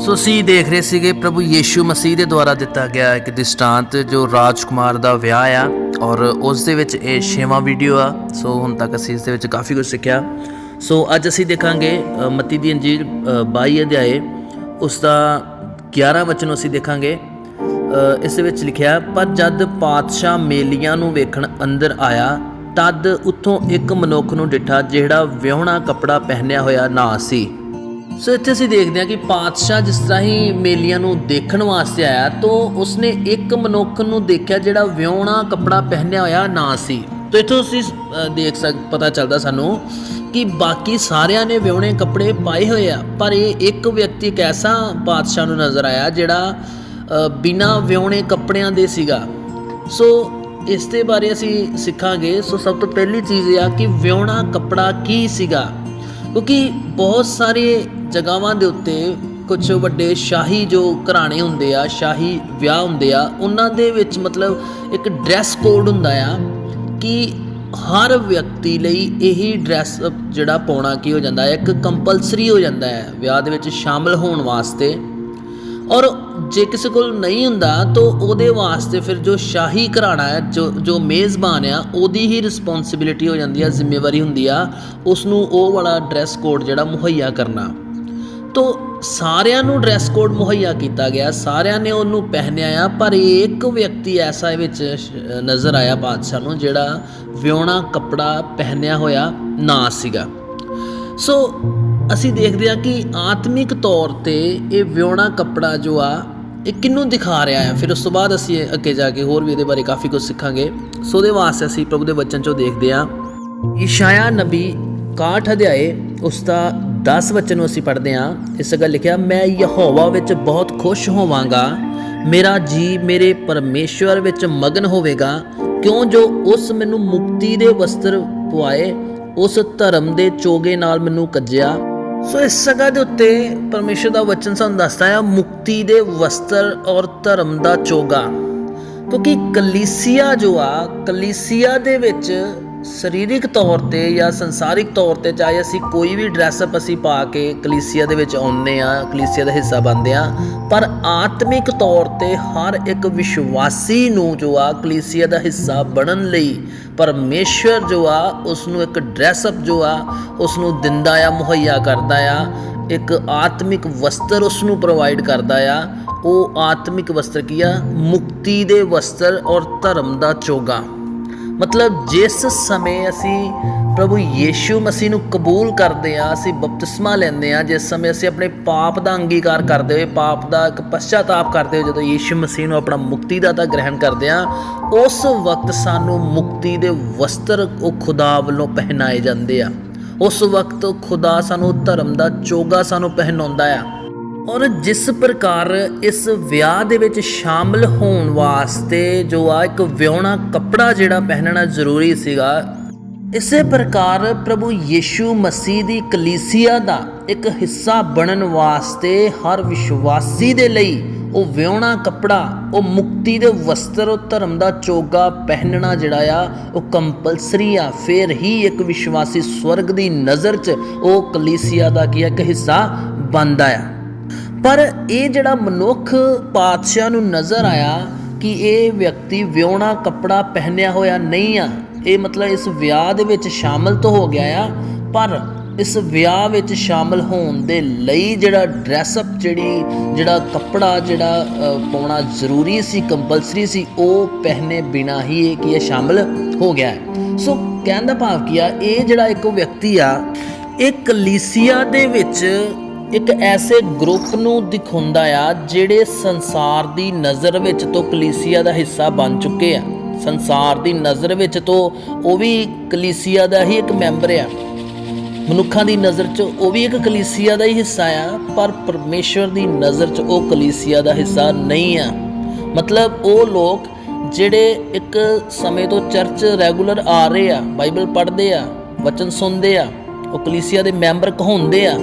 ਸੋ ਅਸੀਂ ਦੇਖ ਰਹੇ ਸੀਗੇ ਪ੍ਰਭੂ ਯੀਸ਼ੂ ਮਸੀਹ ਦੇ ਦੁਆਰਾ ਦਿੱਤਾ ਗਿਆ ਇੱਕ ਦ੍ਰਿਸ਼ਟਾਂਤ ਜੋ ਰਾਜਕੁਮਾਰ ਦਾ ਵਿਆਹ ਆ ਔਰ ਉਸ ਦੇ ਵਿੱਚ ਇਹ ਛੇਵਾਂ ਵੀਡੀਓ ਆ। ਸੋ ਹੁਣ ਤੱਕ ਅਸੀਂ ਇਸ ਦੇ ਵਿੱਚ ਕਾਫੀ ਕੁਝ ਸਿੱਖਿਆ। ਸੋ ਅੱਜ ਅਸੀਂ ਦੇਖਾਂਗੇ ਮਤੀ ਦੀ ਅੰਜੀਰ ਅ, 22 ਅਧਿਆਏ ਉਸ ਦਾ 11 ਵਚਨ ਅਸੀਂ ਦੇਖਾਂਗੇ। ਇਸ ਵਿੱਚ ਲਿਖਿਆ ਪਰ ਜਦ ਪਾਤਸ਼ਾਹ ਮੇਲੀਆਂ ਨੂੰ ਵੇਖਣ ਅੰਦਰ ਆਇਆ ਤਦ ਉੱਥੋਂ ਇੱਕ ਮਨੁੱਖ ਨੂੰ ਡਿੱਠਾ ਜਿਹੜਾ ਵਿਆਹਣਾ ਕੱਪੜਾ ਪਹਿਨਿਆ ਹੋਇਆ ਨਾ ਸੀ। ਸੋ ਇੱਥੇ ਅਸੀਂ ਦੇਖਦੇ ਹਾਂ ਕਿ ਪਾਤਸ਼ਾਹ ਜਿਸ ਤਰ੍ਹਾਂ ਹੀ ਮੇਲੀਆਂ ਨੂੰ ਦੇਖਣ ਵਾਸਤੇ ਆਇਆ ਤਾਂ ਉਸਨੇ ਇੱਕ ਮਨੁੱਖ ਨੂੰ ਦੇਖਿਆ ਜਿਹੜਾ ਵਿਉਣਾ ਕੱਪੜਾ ਪਹਿਨਿਆ ਹੋਇਆ ਨਾ ਸੀ। ਤਾਂ ਇੱਥੋਂ ਅਸੀਂ ਦੇਖ ਸਕ ਪਤਾ ਚੱਲਦਾ ਸਾਨੂੰ ਕਿ ਬਾਕੀ ਸਾਰਿਆਂ ਨੇ ਵਿਉਣੇ ਕੱਪੜੇ ਪਾਏ ਹੋਏ ਆ ਪਰ ਇਹ ਇੱਕ ਵਿਅਕਤੀ ਇੱਕ ਐਸਾ ਪਾਤਸ਼ਾਹ ਨੂੰ ਨਜ਼ਰ ਆਇਆ ਜਿਹੜਾ ਅ, ਬਿਨਾਂ ਵਿਆਹਣੇ ਕੱਪੜਿਆਂ ਦੇ ਸੀਗਾ। ਸੋ ਇਸ ਦੇ ਬਾਰੇ ਅਸੀਂ ਸਿੱਖਾਂਗੇ। ਸੋ ਸਭ ਤੋਂ ਪਹਿਲੀ ਚੀਜ਼ ਇਹ ਆ ਕਿ ਵਿਉਣਾ ਕੱਪੜਾ ਕੀ ਸੀਗਾ? ਕਿਉਂਕਿ ਬਹੁਤ ਸਾਰੇ ਜਗ੍ਹਾਵਾਂ ਦੇ ਉੱਤੇ ਕੁਝ ਵੱਡੇ ਸ਼ਾਹੀ ਜੋ ਘਰਾਣੇ ਹੁੰਦੇ ਆ, ਸ਼ਾਹੀ ਵਿਆਹ ਹੁੰਦੇ ਆ, ਉਹਨਾਂ ਦੇ ਵਿੱਚ ਮਤਲਬ ਇੱਕ ਡਰੈਸ ਕੋਡ ਹੁੰਦਾ ਆ ਕਿ ਹਰ ਵਿਅਕਤੀ ਲਈ ਇਹੀ ਡਰੈਸ ਜਿਹੜਾ ਪਾਉਣਾ ਕੀ ਹੋ ਜਾਂਦਾ ਹੈ ਇੱਕ ਕੰਪਲਸਰੀ ਹੋ ਜਾਂਦਾ ਹੈ, ਵਿਆਹ ਦੇ ਵਿੱਚ ਸ਼ਾਮਲ ਹੋਣ ਵਾਸਤੇ। ਔਰ ਜੇ ਕਿਸੇ ਕੋਲ ਨਹੀਂ ਹੁੰਦਾ, ਤਾਂ ਉਹਦੇ ਵਾਸਤੇ ਫਿਰ ਜੋ ਸ਼ਾਹੀ ਘਰਾਣਾ ਹੈ, ਜੋ ਜੋ ਮੇਜ਼ਬਾਨ ਆ, ਉਹਦੀ ਹੀ ਰਿਸਪੌਂਸਿਬਿਲਿਟੀ ਹੋ ਜਾਂਦੀ ਆ, ਜ਼ਿੰਮੇਵਾਰੀ ਹੁੰਦੀ ਆ ਉਸ ਨੂੰ ਉਹ ਵਾਲਾ ਡਰੈਸ ਕੋਡ ਜਿਹੜਾ ਮੁਹੱਈਆ ਕਰਨਾ। ਤੋ ਸਾਰਿਆਂ ਨੂੰ ਡਰੈਸ ਕੋਡ ਮੁਹੱਈਆ ਕੀਤਾ ਗਿਆ। ਸਾਰਿਆਂ ਨੇ ਉਹਨੂੰ ਪਹਿਨਿਆ ਆ, ਪਰ ਇੱਕ ਵਿਅਕਤੀ ਐਸਾ ਵਿੱਚ ਨਜ਼ਰ ਆਇਆ ਬਾਦਸ਼ਾਹ ਨੂੰ, ਜਿਹੜਾ ਵਿਉਣਾ ਕੱਪੜਾ ਪਹਿਨਿਆ ਹੋਇਆ ਨਾ ਸੀਗਾ। ਸੋ ਅਸੀਂ ਦੇਖਦੇ ਹਾਂ ਕਿ ਆਤਮਿਕ ਤੌਰ ਤੇ ਇਹ ਵਿਉਣਾ ਕੱਪੜਾ ਜੋ ਆ, ਇਹ ਕਿਹਨੂੰ ਦਿਖਾ ਰਿਹਾ ਹੈ ਫਿਰ ਉਸ ਤੋਂ ਬਾਅਦ ਅਸੀਂ ਅੱਗੇ ਜਾ ਕੇ ਹੋਰ ਵੀ ਇਹਦੇ ਬਾਰੇ ਕਾਫੀ ਕੁਝ ਸਿੱਖਾਂਗੇ। ਸੋ ਉਹਦੇ ਵਾਸਤੇ ਅਸੀਂ ਪ੍ਰਭੂ ਦੇ ਵਚਨ ਚੋਂ ਦੇਖਦੇ ਹਾਂ। ਇਸ਼ਾਇਆ ਨਬੀ 61 ਅਧਿਆਏ, ਉਸ ਦਾ 10 ਵਚਨ ਨੂੰ ਅਸੀਂ ਪੜ੍ਹਦੇ ਹਾਂ। ਇਸ ਜਗ੍ਹਾ ਲਿਖਿਆ, ਮੈਂ ਯਹੋਵਾ ਵਿੱਚ ਬਹੁਤ ਖੁਸ਼ ਹੋਵਾਂਗਾ। ਮੇਰਾ ਜੀ ਮੇਰੇ ਪਰਮੇਸ਼ਵਰ ਵਿੱਚ ਮਗਨ ਹੋਵੇਗਾ। ਕਿਉਂ ਜੋ ਉਸ ਮੈਨੂੰ ਮੁਕਤੀ ਦੇ ਵਸਤਰ ਪਵਾਏ ਉਸ ਧਰਮ ਦੇ ਚੋਗੇ ਨਾਲ ਮੈਨੂੰ ਕੱਜਿਆ? ਸੋ ਇਸ ਜਗ੍ਹਾ ਦੇ ਉੱਤੇ ਪਰਮੇਸ਼ਰ ਦਾ ਵਚਨ ਸਾਨੂੰ ਦੱਸਦਾ ਹੈ, ਮੁਕਤੀ ਦੇ ਵਸਤਰ ਔਰ ਧਰਮ ਦਾ ਚੋਗਾ। ਕਿਉਂਕਿ ਕਲੀਸੀਆ ਜੋ ਆ, ਕਲੀਸੀਆ ਦੇ ਵਿੱਚ ਸਰੀਰਿਕ ਤੌਰ ਤੇ ਜਾਂ ਸੰਸਾਰਿਕ ਤੌਰ ਤੇ ਚਾਹੇ ਅਸੀਂ ਕੋਈ ਵੀ ਡਰੈਸ ਅਪ ਅਸੀਂ ਪਾ ਕੇ ਕਲੀਸਿਆ ਦੇ ਵਿੱਚ ਆਉਂਦੇ ਆ ਕਲੀਸਿਆ ਦਾ ਹਿੱਸਾ ਬਣਦੇ ਆ ਪਰ ਆਤਮਿਕ ਤੌਰ ਤੇ ਹਰ ਇੱਕ ਵਿਸ਼ਵਾਸੀ ਨੂੰ ਜੋ ਆ ਕਲੀਸਿਆ ਦਾ ਹਿੱਸਾ ਬਣਨ ਲਈ ਪਰਮੇਸ਼ਵਰ ਜੋ ਆ ਉਸ ਨੂੰ ਇੱਕ ਡਰੈਸ ਅਪ ਜੋ ਆ ਉਸ ਨੂੰ ਦਿੰਦਾ ਆ, ਮੁਹੱਈਆ ਕਰਦਾ ਆ, ਇੱਕ ਆਤਮਿਕ ਵਸਤਰ ਉਸ ਨੂੰ ਪ੍ਰੋਵਾਈਡ ਕਰਦਾ ਆ, ਉਹ ਆਤਮਿਕ ਵਸਤਰ ਕੀ ਆ? ਮੁਕਤੀ ਦੇ ਵਸਤਰ ਔਰ ਧਰਮ ਦਾ ਚੋਗਾ। ਮਤਲਬ ਜਿਸ ਸਮੇਂ ਅਸੀਂ ਪ੍ਰਭੂ ਯੀਸ਼ੂ ਮਸੀਹ ਨੂੰ ਕਬੂਲ ਕਰਦੇ ਆ ਅਸੀਂ ਬਪਤਿਸਮਾ ਲੈਂਦੇ ਆ ਜਿਸ ਸਮੇਂ ਅਸੀਂ ਆਪਣੇ ਪਾਪ ਦਾ ਅੰਗੀਕਾਰ ਕਰਦੇ ਹੋਏ, ਪਾਪ ਦਾ ਇੱਕ ਪਛਤਾਤਾਪ ਕਰਦੇ ਹੋਏ ਜਦੋਂ ਯੀਸ਼ੂ ਮਸੀਹ ਨੂੰ ਆਪਣਾ ਮੁਕਤੀ ਮੁਕਤੀਦਾਤਾ ਗ੍ਰਹਿਣ ਕਰਦੇ ਆ ਉਸ ਵਕਤ ਸਾਨੂੰ ਮੁਕਤੀ ਦੇ ਵਸਤਰ ਉਹ ਖੁਦਾ ਵੱਲੋਂ ਪਹਿਨਾਏ ਜਾਂਦੇ ਆ। ਉਸ ਵਕਤ ਖੁਦਾ ਸਾਨੂੰ ਧਰਮ ਦਾ ਚੋਗਾ ਸਾਨੂੰ ਪਹਿਨਾਉਂਦਾ ਆ। ਔਰ ਜਿਸ ਪ੍ਰਕਾਰ ਇਸ ਵਿਆਹ ਦੇ ਵਿੱਚ ਸ਼ਾਮਲ ਹੋਣ ਵਾਸਤੇ ਜੋ ਆ ਇੱਕ ਵਿਆਹਣਾ ਕੱਪੜਾ ਜਿਹੜਾ ਪਹਿਨਣਾ ਜ਼ਰੂਰੀ ਸੀਗਾ, ਇਸੇ ਪ੍ਰਕਾਰ ਪ੍ਰਭੂ ਯੀਸ਼ੂ ਮਸੀਹ ਦੀ ਕਲੀਸਿਆ ਦਾ ਇੱਕ ਹਿੱਸਾ ਬਣਨ ਵਾਸਤੇ ਹਰ ਵਿਸ਼ਵਾਸੀ ਦੇ ਲਈ ਉਹ ਵਿਆਹਣਾ ਕੱਪੜਾ, ਉਹ ਮੁਕਤੀ ਦੇ ਵਸਤਰ, ਉਹ ਧਰਮ ਦਾ ਚੋਗਾ ਪਹਿਨਣਾ ਜਿਹੜਾ ਆ, ਉਹ ਕੰਪਲਸਰੀ ਆ। ਫਿਰ ਹੀ ਇੱਕ ਵਿਸ਼ਵਾਸੀ ਸਵਰਗ ਦੀ ਨਜ਼ਰ 'ਚ ਉਹ ਕਲੀਸਿਆ ਦਾ ਕੀ ਇੱਕ ਹਿੱਸਾ ਬਣਦਾ ਆ। ਪਰ ਇਹ ਜਿਹੜਾ ਮਨੁੱਖ ਪਾਤਸ਼ਾਹ ਨੂੰ ਨਜ਼ਰ ਆਇਆ ਕਿ ਇਹ ਵਿਅਕਤੀ ਵਿਉਣਾ ਕੱਪੜਾ ਪਹਿਨਿਆ ਹੋਇਆ ਨਹੀਂ ਆ, ਇਹ ਮਤਲਬ ਇਸ ਵਿਆਹ ਦੇ ਵਿੱਚ ਸ਼ਾਮਲ ਤਾਂ ਹੋ ਗਿਆ ਆ, ਪਰ ਇਸ ਵਿਆਹ ਵਿੱਚ ਸ਼ਾਮਲ ਹੋਣ ਦੇ ਲਈ ਜਿਹੜਾ ਡਰੈਸ ਅਪ ਜਿਹੜੀ, ਜਿਹੜਾ ਕੱਪੜਾ ਜਿਹੜਾ ਪਾਉਣਾ ਜ਼ਰੂਰੀ ਸੀ ਕੰਪਲਸਰੀ ਸੀ, ਉਹ ਪਹਿਨੇ ਬਿਨਾ ਹੀ ਇਹ ਕੀ ਹੈ ਸ਼ਾਮਲ ਹੋ ਗਿਆ ਸੋ ਕਹਿਣ ਦਾ ਭਾਵ ਕੀ ਆ, ਇਹ ਜਿਹੜਾ ਇੱਕ ਵਿਅਕਤੀ ਆ, ਇਹ ਕਲੀਸਿਆ ਦੇ ਵਿੱਚ ਇੱਕ ਐਸੇ ਗਰੁੱਪ ਨੂੰ ਦਿਖਾਉਂਦਾ ਆ ਜਿਹੜੇ ਸੰਸਾਰ ਦੀ ਨਜ਼ਰ ਵਿੱਚ ਤੋਂ ਕਲੀਸਿਆ ਦਾ ਹਿੱਸਾ ਬਣ ਚੁੱਕੇ ਆ। ਸੰਸਾਰ ਦੀ ਨਜ਼ਰ ਵਿੱਚ ਤੋਂ ਉਹ ਵੀ ਕਲੀਸਿਆ ਦਾ ਹੀ ਇੱਕ ਮੈਂਬਰ ਆ। ਮਨੁੱਖਾਂ ਦੀ ਨਜ਼ਰ 'ਚ ਉਹ ਵੀ ਇੱਕ ਕਲੀਸਿਆ ਦਾ ਹੀ ਹਿੱਸਾ ਆ, ਪਰ ਪਰਮੇਸ਼ਵਰ ਦੀ ਨਜ਼ਰ 'ਚ ਉਹ ਕਲੀਸਿਆ ਦਾ ਹਿੱਸਾ ਨਹੀਂ ਆ। ਮਤਲਬ ਉਹ ਲੋਕ ਜਿਹੜੇ ਇੱਕ ਸਮੇਂ ਤੋਂ ਚਰਚ ਰੈਗੂਲਰ ਆ ਰਹੇ ਆ, ਬਾਈਬਲ ਪੜ੍ਹਦੇ ਆ, ਵਚਨ ਸੁਣਦੇ ਆ, ਉਹ ਕਲੀਸਿਆ ਦੇ ਮੈਂਬਰ ਕਹਾਉਂਦੇ ਆ,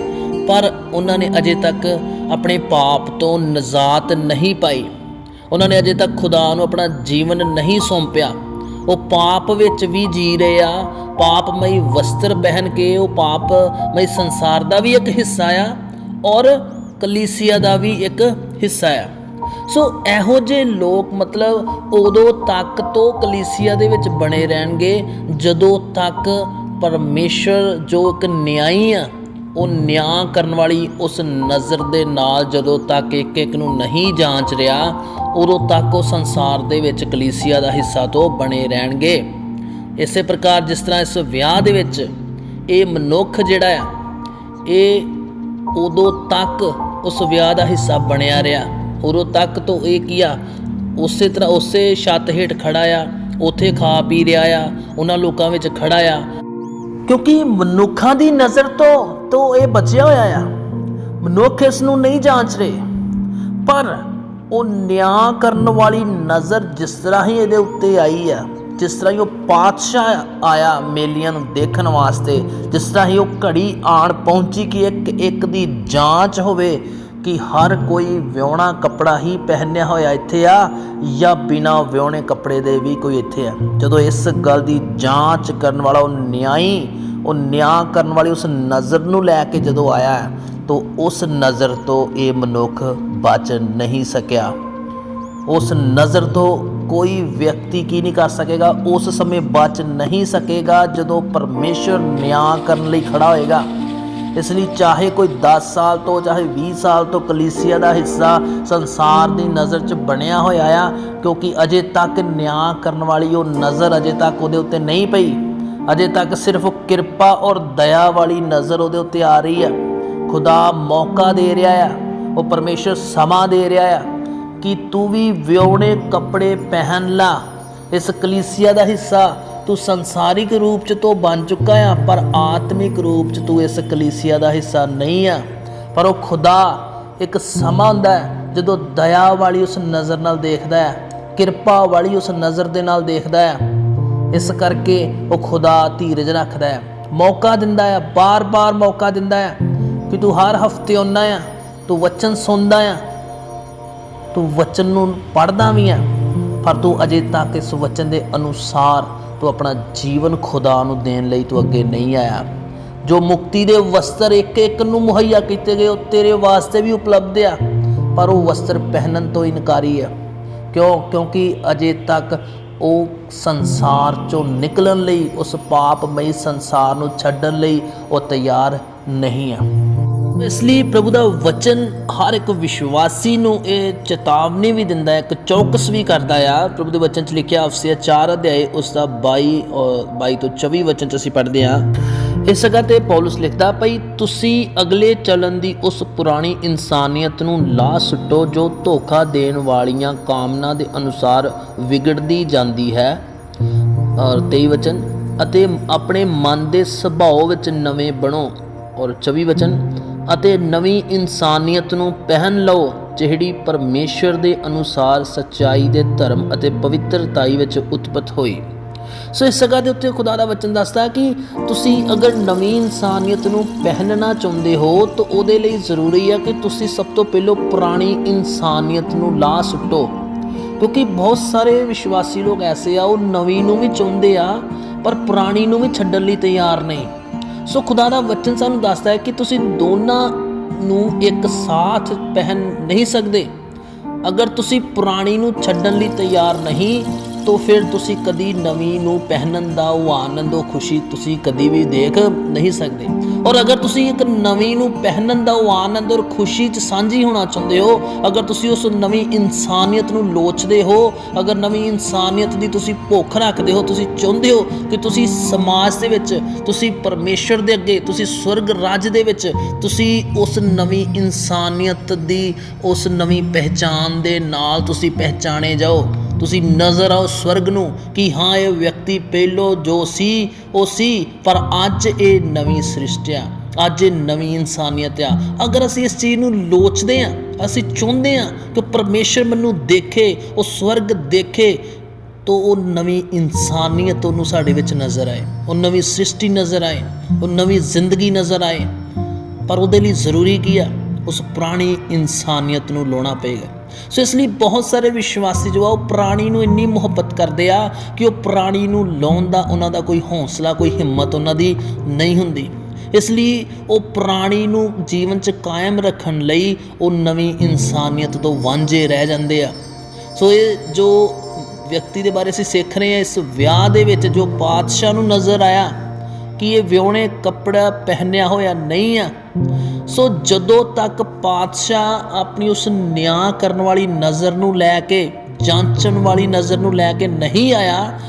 ਪਰ ਉਹਨਾਂ ਨੇ ਅਜੇ ਤੱਕ ਆਪਣੇ ਪਾਪ ਤੋਂ ਨਜ਼ਾਤ ਨਹੀਂ ਪਾਈ। ਉਹਨਾਂ ਨੇ ਅਜੇ ਤੱਕ ਖੁਦਾ ਨੂੰ ਆਪਣਾ ਜੀਵਨ ਨਹੀਂ ਸੌਂਪਿਆ। ਉਹ ਪਾਪ ਵਿੱਚ ਵੀ ਜੀ ਰਹੇ ਆ। ਪਾਪਮਈ ਵਸਤਰ ਪਹਿਨ ਕੇ ਉਹ ਪਾਪਮਈ ਸੰਸਾਰ ਦਾ ਵੀ ਇੱਕ ਹਿੱਸਾ ਆ ਔਰ ਕਲੀਸਿਆ ਦਾ ਵੀ ਇੱਕ ਹਿੱਸਾ ਆ। ਸੋ ਇਹੋ ਜਿਹੇ ਲੋਕ ਮਤਲਬ ਉਦੋਂ ਤੱਕ ਤੋਂ ਕਲੀਸਿਆ ਦੇ ਵਿੱਚ ਬਣੇ ਰਹਿਣਗੇ ਜਦੋਂ ਤੱਕ ਪਰਮੇਸ਼ਰ ਜੋ ਇੱਕ ਨਿਆਈ ਆ ਉਹ ਨਿਆਂ ਕਰਨ ਵਾਲੀ ਉਸ ਨਜ਼ਰ ਦੇ ਨਾਲ ਜਦੋਂ ਤੱਕ ਇੱਕ ਇੱਕ ਨੂੰ ਨਹੀਂ ਜਾਂਚ ਰਿਹਾ, ਉਦੋਂ ਤੱਕ ਉਹ ਸੰਸਾਰ ਦੇ ਵਿੱਚ ਕਲੀਸਿਆ ਦਾ ਹਿੱਸਾ ਤੋਂ ਬਣੇ ਰਹਿਣਗੇ। ਇਸੇ ਪ੍ਰਕਾਰ ਜਿਸ ਤਰ੍ਹਾਂ ਇਸ ਵਿਆਹ ਦੇ ਵਿੱਚ ਇਹ ਮਨੁੱਖ ਜਿਹੜਾ ਆ, ਇਹ ਉਦੋਂ ਤੱਕ ਉਸ ਵਿਆਹ ਦਾ ਹਿੱਸਾ ਬਣਿਆ ਰਿਹਾ। ਉਦੋਂ ਤੱਕ ਤੋਂ ਇਹ ਕੀ ਆ, ਉਸੇ ਤਰ੍ਹਾਂ ਉਸੇ ਛੱਤ ਹੇਠ ਖੜਾ ਆ, ਉੱਥੇ ਖਾ ਪੀ ਰਿਹਾ ਆ, ਉਹਨਾਂ ਲੋਕਾਂ ਵਿੱਚ ਖੜਾ ਆ। ਕਿਉਂਕਿ ਮਨੁੱਖਾਂ ਦੀ ਨਜ਼ਰ ਤੋਂ ਤੋਂ ਇਹ ਬਚਿਆ ਹੋਇਆ ਆ। ਮਨੁੱਖ ਇਸ ਨੂੰ ਨਹੀਂ ਜਾਂਚ ਰਹੇ। ਪਰ ਉਹ ਨਿਆਂ ਕਰਨ ਵਾਲੀ ਨਜ਼ਰ ਜਿਸ ਤਰ੍ਹਾਂ ਹੀ ਇਹਦੇ ਉੱਤੇ ਆਈ ਆ, ਜਿਸ ਤਰ੍ਹਾਂ ਹੀ ਉਹ ਪਾਤਸ਼ਾਹ ਆਇਆ ਮੇਲੀਆਂ ਨੂੰ ਦੇਖਣ ਵਾਸਤੇ, ਜਿਸ ਤਰ੍ਹਾਂ ਹੀ ਉਹ ਘੜੀ ਆਣ ਪਹੁੰਚੀ ਕਿ ਇੱਕ ਇੱਕ ਦੀ ਜਾਂਚ ਹੋਵੇ ਕਿ ਹਰ ਕੋਈ ਵਿਉਣਾ ਕੱਪੜਾ ਹੀ ਪਹਿਨਿਆ ਹੋਇਆ ਇੱਥੇ ਆ ਜਾਂ ਬਿਨਾ ਵਿਉਣੇ ਕੱਪੜੇ ਦੇ ਵੀ ਕੋਈ ਇੱਥੇ ਆ। ਜਦੋਂ ਇਸ ਗੱਲ ਦੀ ਜਾਂਚ ਕਰਨ ਵਾਲਾ ਉਹ ਨਿਆਈ, ਉਹ ਨਿਆਂ ਕਰਨ ਵਾਲੀ ਉਸ ਨਜ਼ਰ ਨੂੰ ਲੈ ਕੇ ਜਦੋਂ ਆਇਆ, ਤਾਂ ਉਸ ਨਜ਼ਰ ਤੋਂ ਇਹ ਮਨੁੱਖ ਬਚ ਨਹੀਂ ਸਕਿਆ। ਉਸ ਨਜ਼ਰ ਤੋਂ ਕੋਈ ਵਿਅਕਤੀ ਕੀ ਨਹੀਂ ਕਰ ਸਕੇਗਾ? ਉਸ ਸਮੇਂ ਬਚ ਨਹੀਂ ਸਕੇਗਾ ਜਦੋਂ ਪਰਮੇਸ਼ਰ ਨਿਆਂ ਕਰਨ ਲਈ ਖੜਾ ਹੋਏਗਾ। ਇਸ ਲਈ ਚਾਹੇ ਕੋਈ 10 ਸਾਲ ਤੋਂ, ਚਾਹੇ 20 ਸਾਲ ਤੋਂ ਕਲੀਸਿਆ ਦਾ ਹਿੱਸਾ ਸੰਸਾਰ ਦੀ ਨਜ਼ਰ 'ਚ ਬਣਿਆ ਹੋਇਆ ਆ, ਕਿਉਂਕਿ ਅਜੇ ਤੱਕ ਨਿਆਂ ਕਰਨ ਵਾਲੀ ਉਹ ਨਜ਼ਰ ਅਜੇ ਤੱਕ ਉਹਦੇ ਉੱਤੇ ਨਹੀਂ ਪਈ। ਅਜੇ ਤੱਕ ਸਿਰਫ ਕਿਰਪਾ ਔਰ ਦਇਆ ਵਾਲੀ ਨਜ਼ਰ ਉਹਦੇ ਉੱਤੇ ਆ ਰਹੀ ਆ। ਖੁਦਾ ਮੌਕਾ ਦੇ ਰਿਹਾ ਆ, ਉਹ ਪਰਮੇਸ਼ਰ ਸਮਾਂ ਦੇ ਰਿਹਾ ਆ ਕਿ ਤੂੰ ਵੀ ਵਿਉਣੇ ਕੱਪੜੇ ਪਹਿਨ ਲਾ। ਇਸ ਕਲੀਸਿਆ ਦਾ ਹਿੱਸਾ ਤੂੰ ਸੰਸਾਰਿਕ ਰੂਪ ਚ ਤੋਂ ਬਣ ਚੁੱਕਾ ਆ, ਪਰ ਆਤਮਿਕ ਰੂਪ ਚ ਤੂੰ ਇਸ ਕਲੀਸਿਆ ਦਾ ਹਿੱਸਾ ਨਹੀਂ ਆ। ਪਰ ਉਹ ਖੁਦਾ ਇੱਕ ਸਮਾਂ ਹੁੰਦਾ ਜਦੋਂ ਦਇਆ ਵਾਲੀ ਉਸ ਨਜ਼ਰ ਨਾਲ ਦੇਖਦਾ ਹੈ, ਕਿਰਪਾ ਵਾਲੀ ਉਸ ਨਜ਼ਰ ਦੇ ਨਾਲ ਦੇਖਦਾ ਹੈ। ਇਸ ਕਰਕੇ ਉਹ ਖੁਦਾ ਧੀਰਜ ਰੱਖਦਾ ਹੈ। ਮੌਕਾ ਦਿੰਦਾ ਹੈ, ਬਾਰ-ਬਾਰ ਮੌਕਾ ਦਿੰਦਾ ਹੈ ਕਿ ਤੂੰ ਹਰ ਹਫ਼ਤੇ ਆਉਣਾ ਆ, ਤੂੰ ਵਚਨ ਸੁਣਦਾ ਆ, ਤੂੰ ਵਚਨ ਨੂੰ ਪੜ੍ਹਦਾ ਵੀ ਆ, ਪਰ ਤੂੰ ਅਜੇ ਤੱਕ ਇਸ ਵਚਨ ਦੇ ਅਨੁਸਾਰ ਤੂੰ ਆਪਣਾ ਜੀਵਨ ਖੁਦਾ ਨੂੰ ਦੇਣ ਲਈ ਤੂੰ ਅੱਗੇ ਨਹੀਂ ਆਇਆ। ਜੋ ਮੁਕਤੀ ਦੇ ਵਸਤਰ ਇੱਕ ਇੱਕ ਨੂੰ ਮੁਹੱਈਆ ਕੀਤੇ ਗਏ, ਉਹ ਤੇਰੇ ਵਾਸਤੇ ਵੀ ਉਪਲਬਧ ਆ। ਪਰ ਉਹ ਵਸਤਰ ਪਹਿਨਣ ਤੋਂ ਇਨਕਾਰੀ ਆ। ਕਿਉਂ? ਕਿਉਂਕਿ ਅਜੇ ਤੱਕ ਉਹ ਸੰਸਾਰ ਚੋਂ ਨਿਕਲਣ ਲਈ, ਉਸ ਪਾਪਮਈ ਸੰਸਾਰ ਨੂੰ ਛੱਡਣ ਲਈ ਉਹ ਤਿਆਰ ਨਹੀਂ ਆ। ਇਸ ਲਈ ਪ੍ਰਭੂ ਦਾ ਵਚਨ ਹਰ ਇੱਕ ਵਿਸ਼ਵਾਸੀ ਨੂੰ ਇਹ ਚੇਤਾਵਨੀ ਵੀ ਦਿੰਦਾ ਹੈ, ਇੱਕ ਚੌਕਸ ਵੀ ਕਰਦਾ ਆ। ਪ੍ਰਭੂ ਦੇ ਵਚਨ 'ਚ ਲਿਖਿਆ ਅਫਸਿਆ 4 ਅਧਿਆਏ, ਉਸ ਦਾ 22 ਔਰ 22 ਤੋਂ 24 ਵਚਨ 'ਚ ਅਸੀਂ ਪੜ੍ਹਦੇ ਆ ਇਸ ਜਗ੍ਹਾ ਤੇ ਪੌਲਸ ਲਿਖਦਾ, ਭਈ ਤੁਸੀਂ ਅਗਲੇ ਚਲਨ ਦੀ ਉਸ ਪੁਰਾਣੀ ਇਨਸਾਨੀਅਤ ਨੂੰ ਲਾ ਸੁੱਟੋ, ਜੋ ਧੋਖਾ ਦੇਣ ਵਾਲੀਆਂ ਕਾਮਨਾ ਦੇ ਅਨੁਸਾਰ ਵਿਗੜਦੀ ਜਾਂਦੀ ਹੈ। ਔਰ 23 ਵਚਨ, ਅਤੇ ਆਪਣੇ ਮਨ ਦੇ ਸੁਭਾਅ ਵਿੱਚ ਨਵੇਂ ਬਣੋ। ਔਰ 24 ਵਚਨ ਅਤੇ ਨਵੀਂ ਇਨਸਾਨੀਅਤ ਨੂੰ ਪਹਿਨ ਲਓ, ਜਿਹੜੀ ਪਰਮੇਸ਼ਰ ਦੇ ਅਨੁਸਾਰ ਸੱਚਾਈ ਦੇ ਧਰਮ ਅਤੇ ਪਵਿੱਤਰਤਾਈ ਵਿੱਚ ਉਤਪਤ ਹੋਈ। ਸੋ ਇਸ ਜਗ੍ਹਾ ਦੇ ਉੱਤੇ ਖੁਦਾ ਦਾ ਵਚਨ ਦੱਸਦਾ ਕਿ ਤੁਸੀਂ ਅਗਰ ਨਵੀਂ ਇਨਸਾਨੀਅਤ ਨੂੰ ਪਹਿਨਣਾ ਚਾਹੁੰਦੇ ਹੋ, ਤਾਂ ਉਹਦੇ ਲਈ ਜ਼ਰੂਰੀ ਹੈ ਕਿ ਤੁਸੀਂ ਸਭ ਤੋਂ ਪਹਿਲਾਂ ਪੁਰਾਣੀ ਇਨਸਾਨੀਅਤ ਨੂੰ ਲਾ ਸੁੱਟੋ। ਕਿਉਂਕਿ ਬਹੁਤ ਸਾਰੇ ਵਿਸ਼ਵਾਸੀ ਲੋਕ ਐਸੇ ਆ, ਉਹ ਨਵੀਂ ਨੂੰ ਵੀ ਚਾਹੁੰਦੇ ਆ, ਪਰ ਪੁਰਾਣੀ ਨੂੰ ਵੀ ਛੱਡਣ ਲਈ ਤਿਆਰ ਨਹੀਂ। ਸੋ ਖੁਦਾ ਦਾ ਵਚਨ ਸਾਨੂੰ ਦੱਸਦਾ ਹੈ ਕਿ ਤੁਸੀਂ ਦੋਨਾਂ ਨੂੰ ਇੱਕ ਸਾਥ ਪਹਿਨ ਨਹੀਂ ਸਕਦੇ। ਅਗਰ ਤੁਸੀਂ ਪੁਰਾਣੀ ਨੂੰ ਛੱਡਣ ਲਈ ਤਿਆਰ ਨਹੀਂ ਤੋਂ ਫਿਰ ਤੁਸੀਂ ਕਦੀ ਨਵੀਂ ਨੂੰ ਪਹਿਨਣ ਦਾ ਉਹ ਆਨੰਦ, ਉਹ ਖੁਸ਼ੀ ਤੁਸੀਂ ਕਦੀ ਵੀ ਦੇਖ ਨਹੀਂ ਸਕਦੇ। ਔਰ ਅਗਰ ਤੁਸੀਂ ਇੱਕ ਨਵੀਂ ਨੂੰ ਪਹਿਨਣ ਦਾ ਉਹ ਆਨੰਦ ਔਰ ਖੁਸ਼ੀ 'ਚ ਸਾਂਝੀ ਹੋਣਾ ਚਾਹੁੰਦੇ ਹੋ, ਅਗਰ ਤੁਸੀਂ ਉਸ ਨਵੀਂ ਇਨਸਾਨੀਅਤ ਨੂੰ ਲੋਚਦੇ ਹੋ, ਅਗਰ ਨਵੀਂ ਇਨਸਾਨੀਅਤ ਦੀ ਤੁਸੀਂ ਭੁੱਖ ਰੱਖਦੇ ਹੋ, ਤੁਸੀਂ ਚਾਹੁੰਦੇ ਹੋ ਕਿ ਤੁਸੀਂ ਸਮਾਜ ਦੇ ਵਿੱਚ, ਤੁਸੀਂ ਪਰਮੇਸ਼ਰ ਦੇ ਅੱਗੇ, ਤੁਸੀਂ ਸਵਰਗ ਰਾਜ ਦੇ ਵਿੱਚ, ਤੁਸੀਂ ਉਸ ਨਵੀਂ ਇਨਸਾਨੀਅਤ ਦੀ, ਉਸ ਨਵੀਂ ਪਹਿਚਾਨ ਦੇ ਨਾਲ ਤੁਸੀਂ ਪਹਿਚਾਣੇ ਜਾਓ। ਤੁਸੀਂ ਨਜ਼ਰ ਆਓ ਸਵਰਗ ਨੂੰ ਕਿ ਹਾਂ, ਇਹ ਵਿਅਕਤੀ ਪਹਿਲੋ ਜੋ ਸੀ, ਉਹ ਸੀ, ਪਰ ਅੱਜ ਇਹ ਨਵੀਂ ਸ੍ਰਿਸ਼ਟੀ ਆ, ਅੱਜ ਇਹ ਨਵੀਂ ਇਨਸਾਨੀਅਤ ਆ। ਅਗਰ ਅਸੀਂ ਇਸ ਚੀਜ਼ ਨੂੰ ਲੋਚਦੇ ਆ ਅਸੀਂ ਚਾਹੁੰਦੇ ਆ ਕਿ ਪਰਮੇਸ਼ਰ ਮੈਨੂੰ ਦੇਖੇ, ਉਹ ਸਵਰਗ ਦੇਖੇ, ਤੋ ਉਹ ਨਵੀਂ ਇਨਸਾਨੀਅਤ ਉਹਨੂੰ ਸਾਡੇ ਵਿੱਚ ਨਜ਼ਰ ਆਏ, ਉਹ ਨਵੀਂ ਸ੍ਰਿਸ਼ਟੀ ਨਜ਼ਰ ਆਏ, ਉਹ ਨਵੀਂ ਜ਼ਿੰਦਗੀ ਨਜ਼ਰ ਆਏ। ਪਰ ਉਹਦੇ ਲਈ ਜ਼ਰੂਰੀ ਕੀ ਆ? ਉਸ ਪੁਰਾਣੀ ਇਨਸਾਨੀਅਤ ਨੂੰ ਲਾਉਣਾ ਪਏਗਾ। ਸੋ ਇਸ ਲਈ ਬਹੁਤ ਸਾਰੇ ਵਿਸ਼ਵਾਸੀ ਜੋ ਆ, ਉਹ ਪ੍ਰਾਣੀ ਨੂੰ ਇੰਨੀ ਮੁਹੱਬਤ ਕਰਦੇ ਆ ਕਿ ਉਹ ਪ੍ਰਾਣੀ ਨੂੰ ਲਾਉਣ ਦਾ ਉਹਨਾਂ ਦਾ ਕੋਈ ਹੌਸਲਾ, ਕੋਈ ਹਿੰਮਤ ਉਹਨਾਂ ਦੀ ਨਹੀਂ ਹੁੰਦੀ। ਇਸ ਲਈ ਉਹ ਪ੍ਰਾਣੀ ਨੂੰ ਜੀਵਨ 'ਚ ਕਾਇਮ ਰੱਖਣ ਲਈ ਉਹ ਨਵੀਂ ਇਨਸਾਨੀਅਤ ਤੋਂ ਵਾਂਝੇ ਰਹਿ ਜਾਂਦੇ ਆ। ਸੋ ਇਹ ਜੋ ਵਿਅਕਤੀ ਦੇ ਬਾਰੇ ਅਸੀਂ ਸਿੱਖ ਰਹੇ ਹਾਂ ਇਸ ਵਿਆਹ ਦੇ ਵਿੱਚ ਜੋ ਪਾਤਸ਼ਾਹ ਨੂੰ ਨਜ਼ਰ ਆਇਆ ਕਿ ਇਹ ਵਿਉਣੇ ਕੱਪੜਾ ਪਹਿਨਿਆ ਹੋਇਆ ਨਹੀਂ ਆ ਸੋ ਜਦੋਂ ਤੱਕ ਪਾਤਸ਼ਾਹ ਆਪਣੀ ਉਸ ਨਿਆਂ ਕਰਨ ਵਾਲੀ ਨਜ਼ਰ ਨੂੰ ਲੈ ਕੇ, ਜਾਂਚਣ ਵਾਲੀ ਨਜ਼ਰ ਨੂੰ ਲੈ ਕੇ ਨਹੀਂ ਆਇਆ,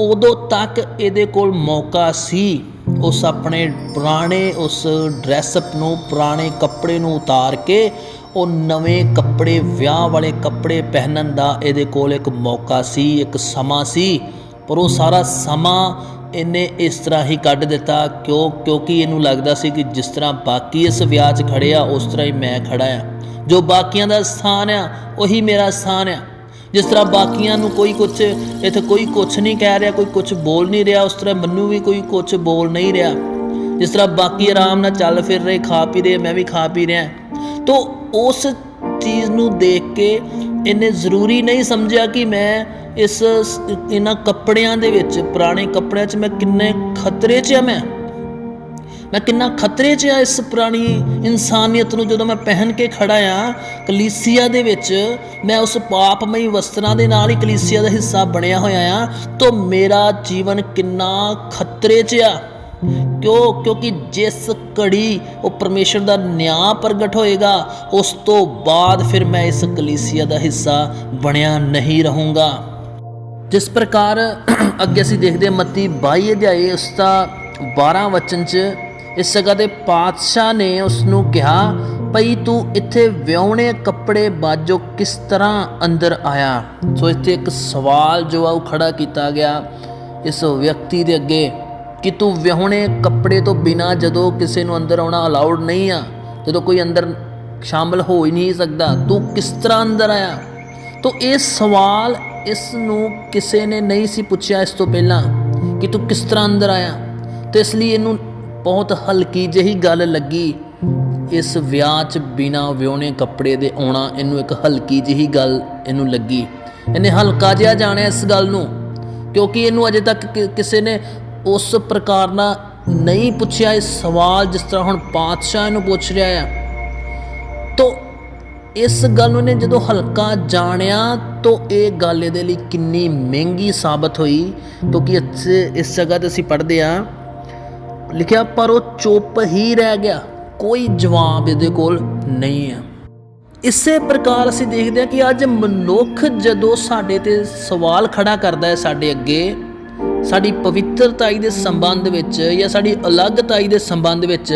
ਉਦੋਂ ਤੱਕ ਇਹਦੇ ਕੋਲ ਮੌਕਾ ਸੀ। ਉਸ ਆਪਣੇ ਪੁਰਾਣੇ, ਉਸ ਡਰੈਸਅਪ ਨੂੰ, ਪੁਰਾਣੇ ਕੱਪੜੇ ਨੂੰ ਉਤਾਰ ਕੇ, ਉਹ ਨਵੇਂ ਕੱਪੜੇ, ਵਿਆਹ ਵਾਲੇ ਕੱਪੜੇ ਪਹਿਨਣ ਦਾ ਇਹਦੇ ਕੋਲ ਇੱਕ ਮੌਕਾ ਸੀ, ਇੱਕ ਸਮਾਂ ਸੀ। ਪਰ ਉਹ ਸਾਰਾ ਸਮਾਂ ਇਹਨੇ ਇਸ ਤਰ੍ਹਾਂ ਹੀ ਕੱਢ ਦਿੱਤਾ। ਕਿਉਂ? ਕਿਉਂਕਿ ਇਹਨੂੰ ਲੱਗਦਾ ਸੀ ਕਿ ਜਿਸ ਤਰ੍ਹਾਂ ਬਾਕੀ ਇਸ ਵਿਆਹ 'ਚ ਖੜੇ ਆ, ਉਸ ਤਰ੍ਹਾਂ ਹੀ ਮੈਂ ਖੜਾ ਆ। ਜੋ ਬਾਕੀਆਂ ਦਾ ਸਥਾਨ ਆ, ਉਹੀ ਮੇਰਾ ਸਥਾਨ ਆ। ਜਿਸ ਤਰ੍ਹਾਂ ਬਾਕੀਆਂ ਨੂੰ ਕੋਈ ਕੁਝ ਇੱਥੇ ਕੋਈ ਕੁਝ ਨਹੀਂ ਕਹਿ ਰਿਹਾ, ਕੋਈ ਕੁਝ ਬੋਲ ਨਹੀਂ ਰਿਹਾ, ਉਸ ਤਰ੍ਹਾਂ ਮੈਨੂੰ ਵੀ ਕੋਈ ਕੁਝ ਬੋਲ ਨਹੀਂ ਰਿਹਾ। ਜਿਸ ਤਰ੍ਹਾਂ ਬਾਕੀ ਆਰਾਮ ਨਾਲ ਚੱਲ ਫਿਰ ਰਹੇ, ਖਾ ਪੀ ਰਹੇ, ਮੈਂ ਵੀ ਖਾ ਪੀ ਰਿਹਾ। ਤੋ ਉਸ ਚੀਜ਼ ਨੂੰ ਦੇਖ ਕੇ ਇਹਨੇ ਜ਼ਰੂਰੀ ਨਹੀਂ ਸਮਝਿਆ ਕਿ ਮੈਂ ਇਸ ਇਹਨਾਂ ਕੱਪੜਿਆਂ ਦੇ ਵਿੱਚ, ਪੁਰਾਣੇ ਕੱਪੜਿਆਂ 'ਚ ਮੈਂ ਕਿੰਨੇ ਖਤਰੇ 'ਚ ਆ ਮੈਂ। ਮੈਂ ਕਿੰਨਾ ਖਤਰੇ 'ਚ ਆ ਇਸ ਪੁਰਾਣੀ ਇਨਸਾਨੀਅਤ ਨੂੰ ਜਦੋਂ ਮੈਂ ਪਹਿਨ ਕੇ ਖੜਾ ਆ, ਕਲੀਸਿਆ ਦੇ ਵਿੱਚ ਮੈਂ ਉਸ ਪਾਪਮਈ ਵਸਤਰਾਂ ਦੇ ਨਾਲ ਹੀ ਕਲੀਸਿਆ ਦਾ ਹਿੱਸਾ ਬਣਿਆ ਹੋਇਆ ਆ, ਤਾਂ ਮੇਰਾ ਜੀਵਨ ਕਿੰਨਾ ਖਤਰੇ 'ਚ ਆ। ਕਿਉਂ? ਕਿਉਂਕਿ ਜਿਸ ਘੜੀ ਉਹ ਪਰਮੇਸ਼ਰ ਦਾ ਨਿਆਂ ਪ੍ਰਗਟ ਹੋਏਗਾ, ਉਸ ਤੋਂ ਬਾਅਦ ਫਿਰ ਮੈਂ ਇਸ ਕਲੀਸਿਆ ਦਾ ਹਿੱਸਾ ਬਣਿਆ ਨਹੀਂ ਰਹੂੰਗਾ। ਜਿਸ ਪ੍ਰਕਾਰ ਅੱਗੇ ਅਸੀਂ ਦੇਖਦੇ ਮਤੀ ਮੱਤੀ 22 ਅਧਿਆਏ, ਉਸ ਦਾ 12 ਵਚਨ ਚ ਇਸ ਜਗ੍ਹਾ ਦੇ ਪਾਤਸ਼ਾਹ ਨੇ ਉਸ ਨੂੰ ਕਿਹਾ, ਭਈ ਤੂੰ ਇੱਥੇ ਵਿਉਣੇ ਕੱਪੜੇ ਬਾਜੋ ਕਿਸ ਤਰ੍ਹਾਂ ਅੰਦਰ ਆਇਆ? ਸੋ ਇੱਥੇ ਇੱਕ ਸਵਾਲ ਜੋ ਆ ਉਹ ਖੜਾ ਕੀਤਾ ਗਿਆ ਇਸ ਵਿਅਕਤੀ ਦੇ ਅੱਗੇ। ਕਿ ਤੂੰ ਵਿਹੁਣੇ ਕੱਪੜੇ ਤੋਂ ਬਿਨਾ ਜਦੋਂ ਕਿਸੇ ਨੂੰ ਅੰਦਰ ਆਉਣਾ ਅਲਾਉਡ ਨਹੀਂ ਆ, ਜਦੋਂ ਕੋਈ ਅੰਦਰ ਸ਼ਾਮਲ ਹੋ ਹੀ ਨਹੀਂ ਸਕਦਾ, ਤੂੰ ਕਿਸ ਤਰ੍ਹਾਂ ਅੰਦਰ ਆਇਆ? ਤੋ ਇਹ ਸਵਾਲ ਇਸ ਨੂੰ ਕਿਸੇ ਨੇ ਨਹੀਂ ਸੀ ਪੁੱਛਿਆ ਇਸ ਤੋਂ ਪਹਿਲਾਂ ਕਿ ਤੂੰ ਕਿਸ ਤਰ੍ਹਾਂ ਅੰਦਰ ਆਇਆ? ਤੇ ਇਸ ਲਈ ਇਹਨੂੰ ਬਹੁਤ ਹਲਕੀ ਜਿਹੀ ਗੱਲ ਲੱਗੀ। ਇਸ ਵਿਆਹ 'ਚ ਬਿਨਾ ਵਿਹੋਣੇ ਕੱਪੜੇ ਦੇ ਆਉਣਾ ਇਹਨੂੰ ਇੱਕ ਹਲਕੀ ਜਿਹੀ ਗੱਲ ਇਹਨੂੰ ਲੱਗੀ। ਇਹਨੇ ਹਲਕਾ ਜਿਹਾ ਜਾਣਿਆ ਇਸ ਗੱਲ ਨੂੰ, ਕਿਉਂਕਿ ਇਹਨੂੰ ਅਜੇ ਤੱਕ ਕਿ- ਕਿਸੇ ਨੇ ਉਸ ਪ੍ਰਕਾਰ ਨਾਲ ਨਹੀਂ ਪੁੱਛਿਆ ਇਹ ਸਵਾਲ ਜਿਸ ਤਰ੍ਹਾਂ ਹੁਣ ਪਾਤਸ਼ਾਹ ਨੂੰ ਪੁੱਛ ਰਿਹਾ ਆ। ਤੋ ਇਸ ਗੱਲ ਨੂੰ ਇਹਨੇ ਜਦੋਂ ਹਲਕਾ ਜਾਣਿਆ, ਤੋ ਇਹ ਗੱਲ ਇਹਦੇ ਲਈ ਕਿੰਨੀ ਮਹਿੰਗੀ ਸਾਬਤ ਹੋਈ, ਕਿਉਂਕਿ ਇਸ ਜਗ੍ਹਾ ਤੇ ਅਸੀਂ ਪੜ੍ਹਦੇ ਆ ਲਿਖਿਆ, ਪਰ ਉਹ ਚੁੱਪ ਹੀ ਰਹਿ ਗਿਆ। ਕੋਈ ਜਵਾਬ ਇਹਦੇ ਕੋਲ ਨਹੀਂ ਆ। ਇਸੇ ਪ੍ਰਕਾਰ ਅਸੀਂ ਦੇਖਦੇ ਹਾਂ ਕਿ ਅੱਜ ਮਨੁੱਖ ਜਦੋਂ ਸਾਡੇ ਤੇ ਸਵਾਲ ਖੜਾ ਕਰਦਾ ਹੈ ਸਾਡੇ ਅੱਗੇ ਸਾਡੀ ਪਵਿੱਤਰਤਾਈ ਦੇ ਸੰਬੰਧ ਵਿੱਚ ਜਾਂ ਸਾਡੀ ਅਲੱਗਤਾਈ ਦੇ ਸੰਬੰਧ ਵਿੱਚ,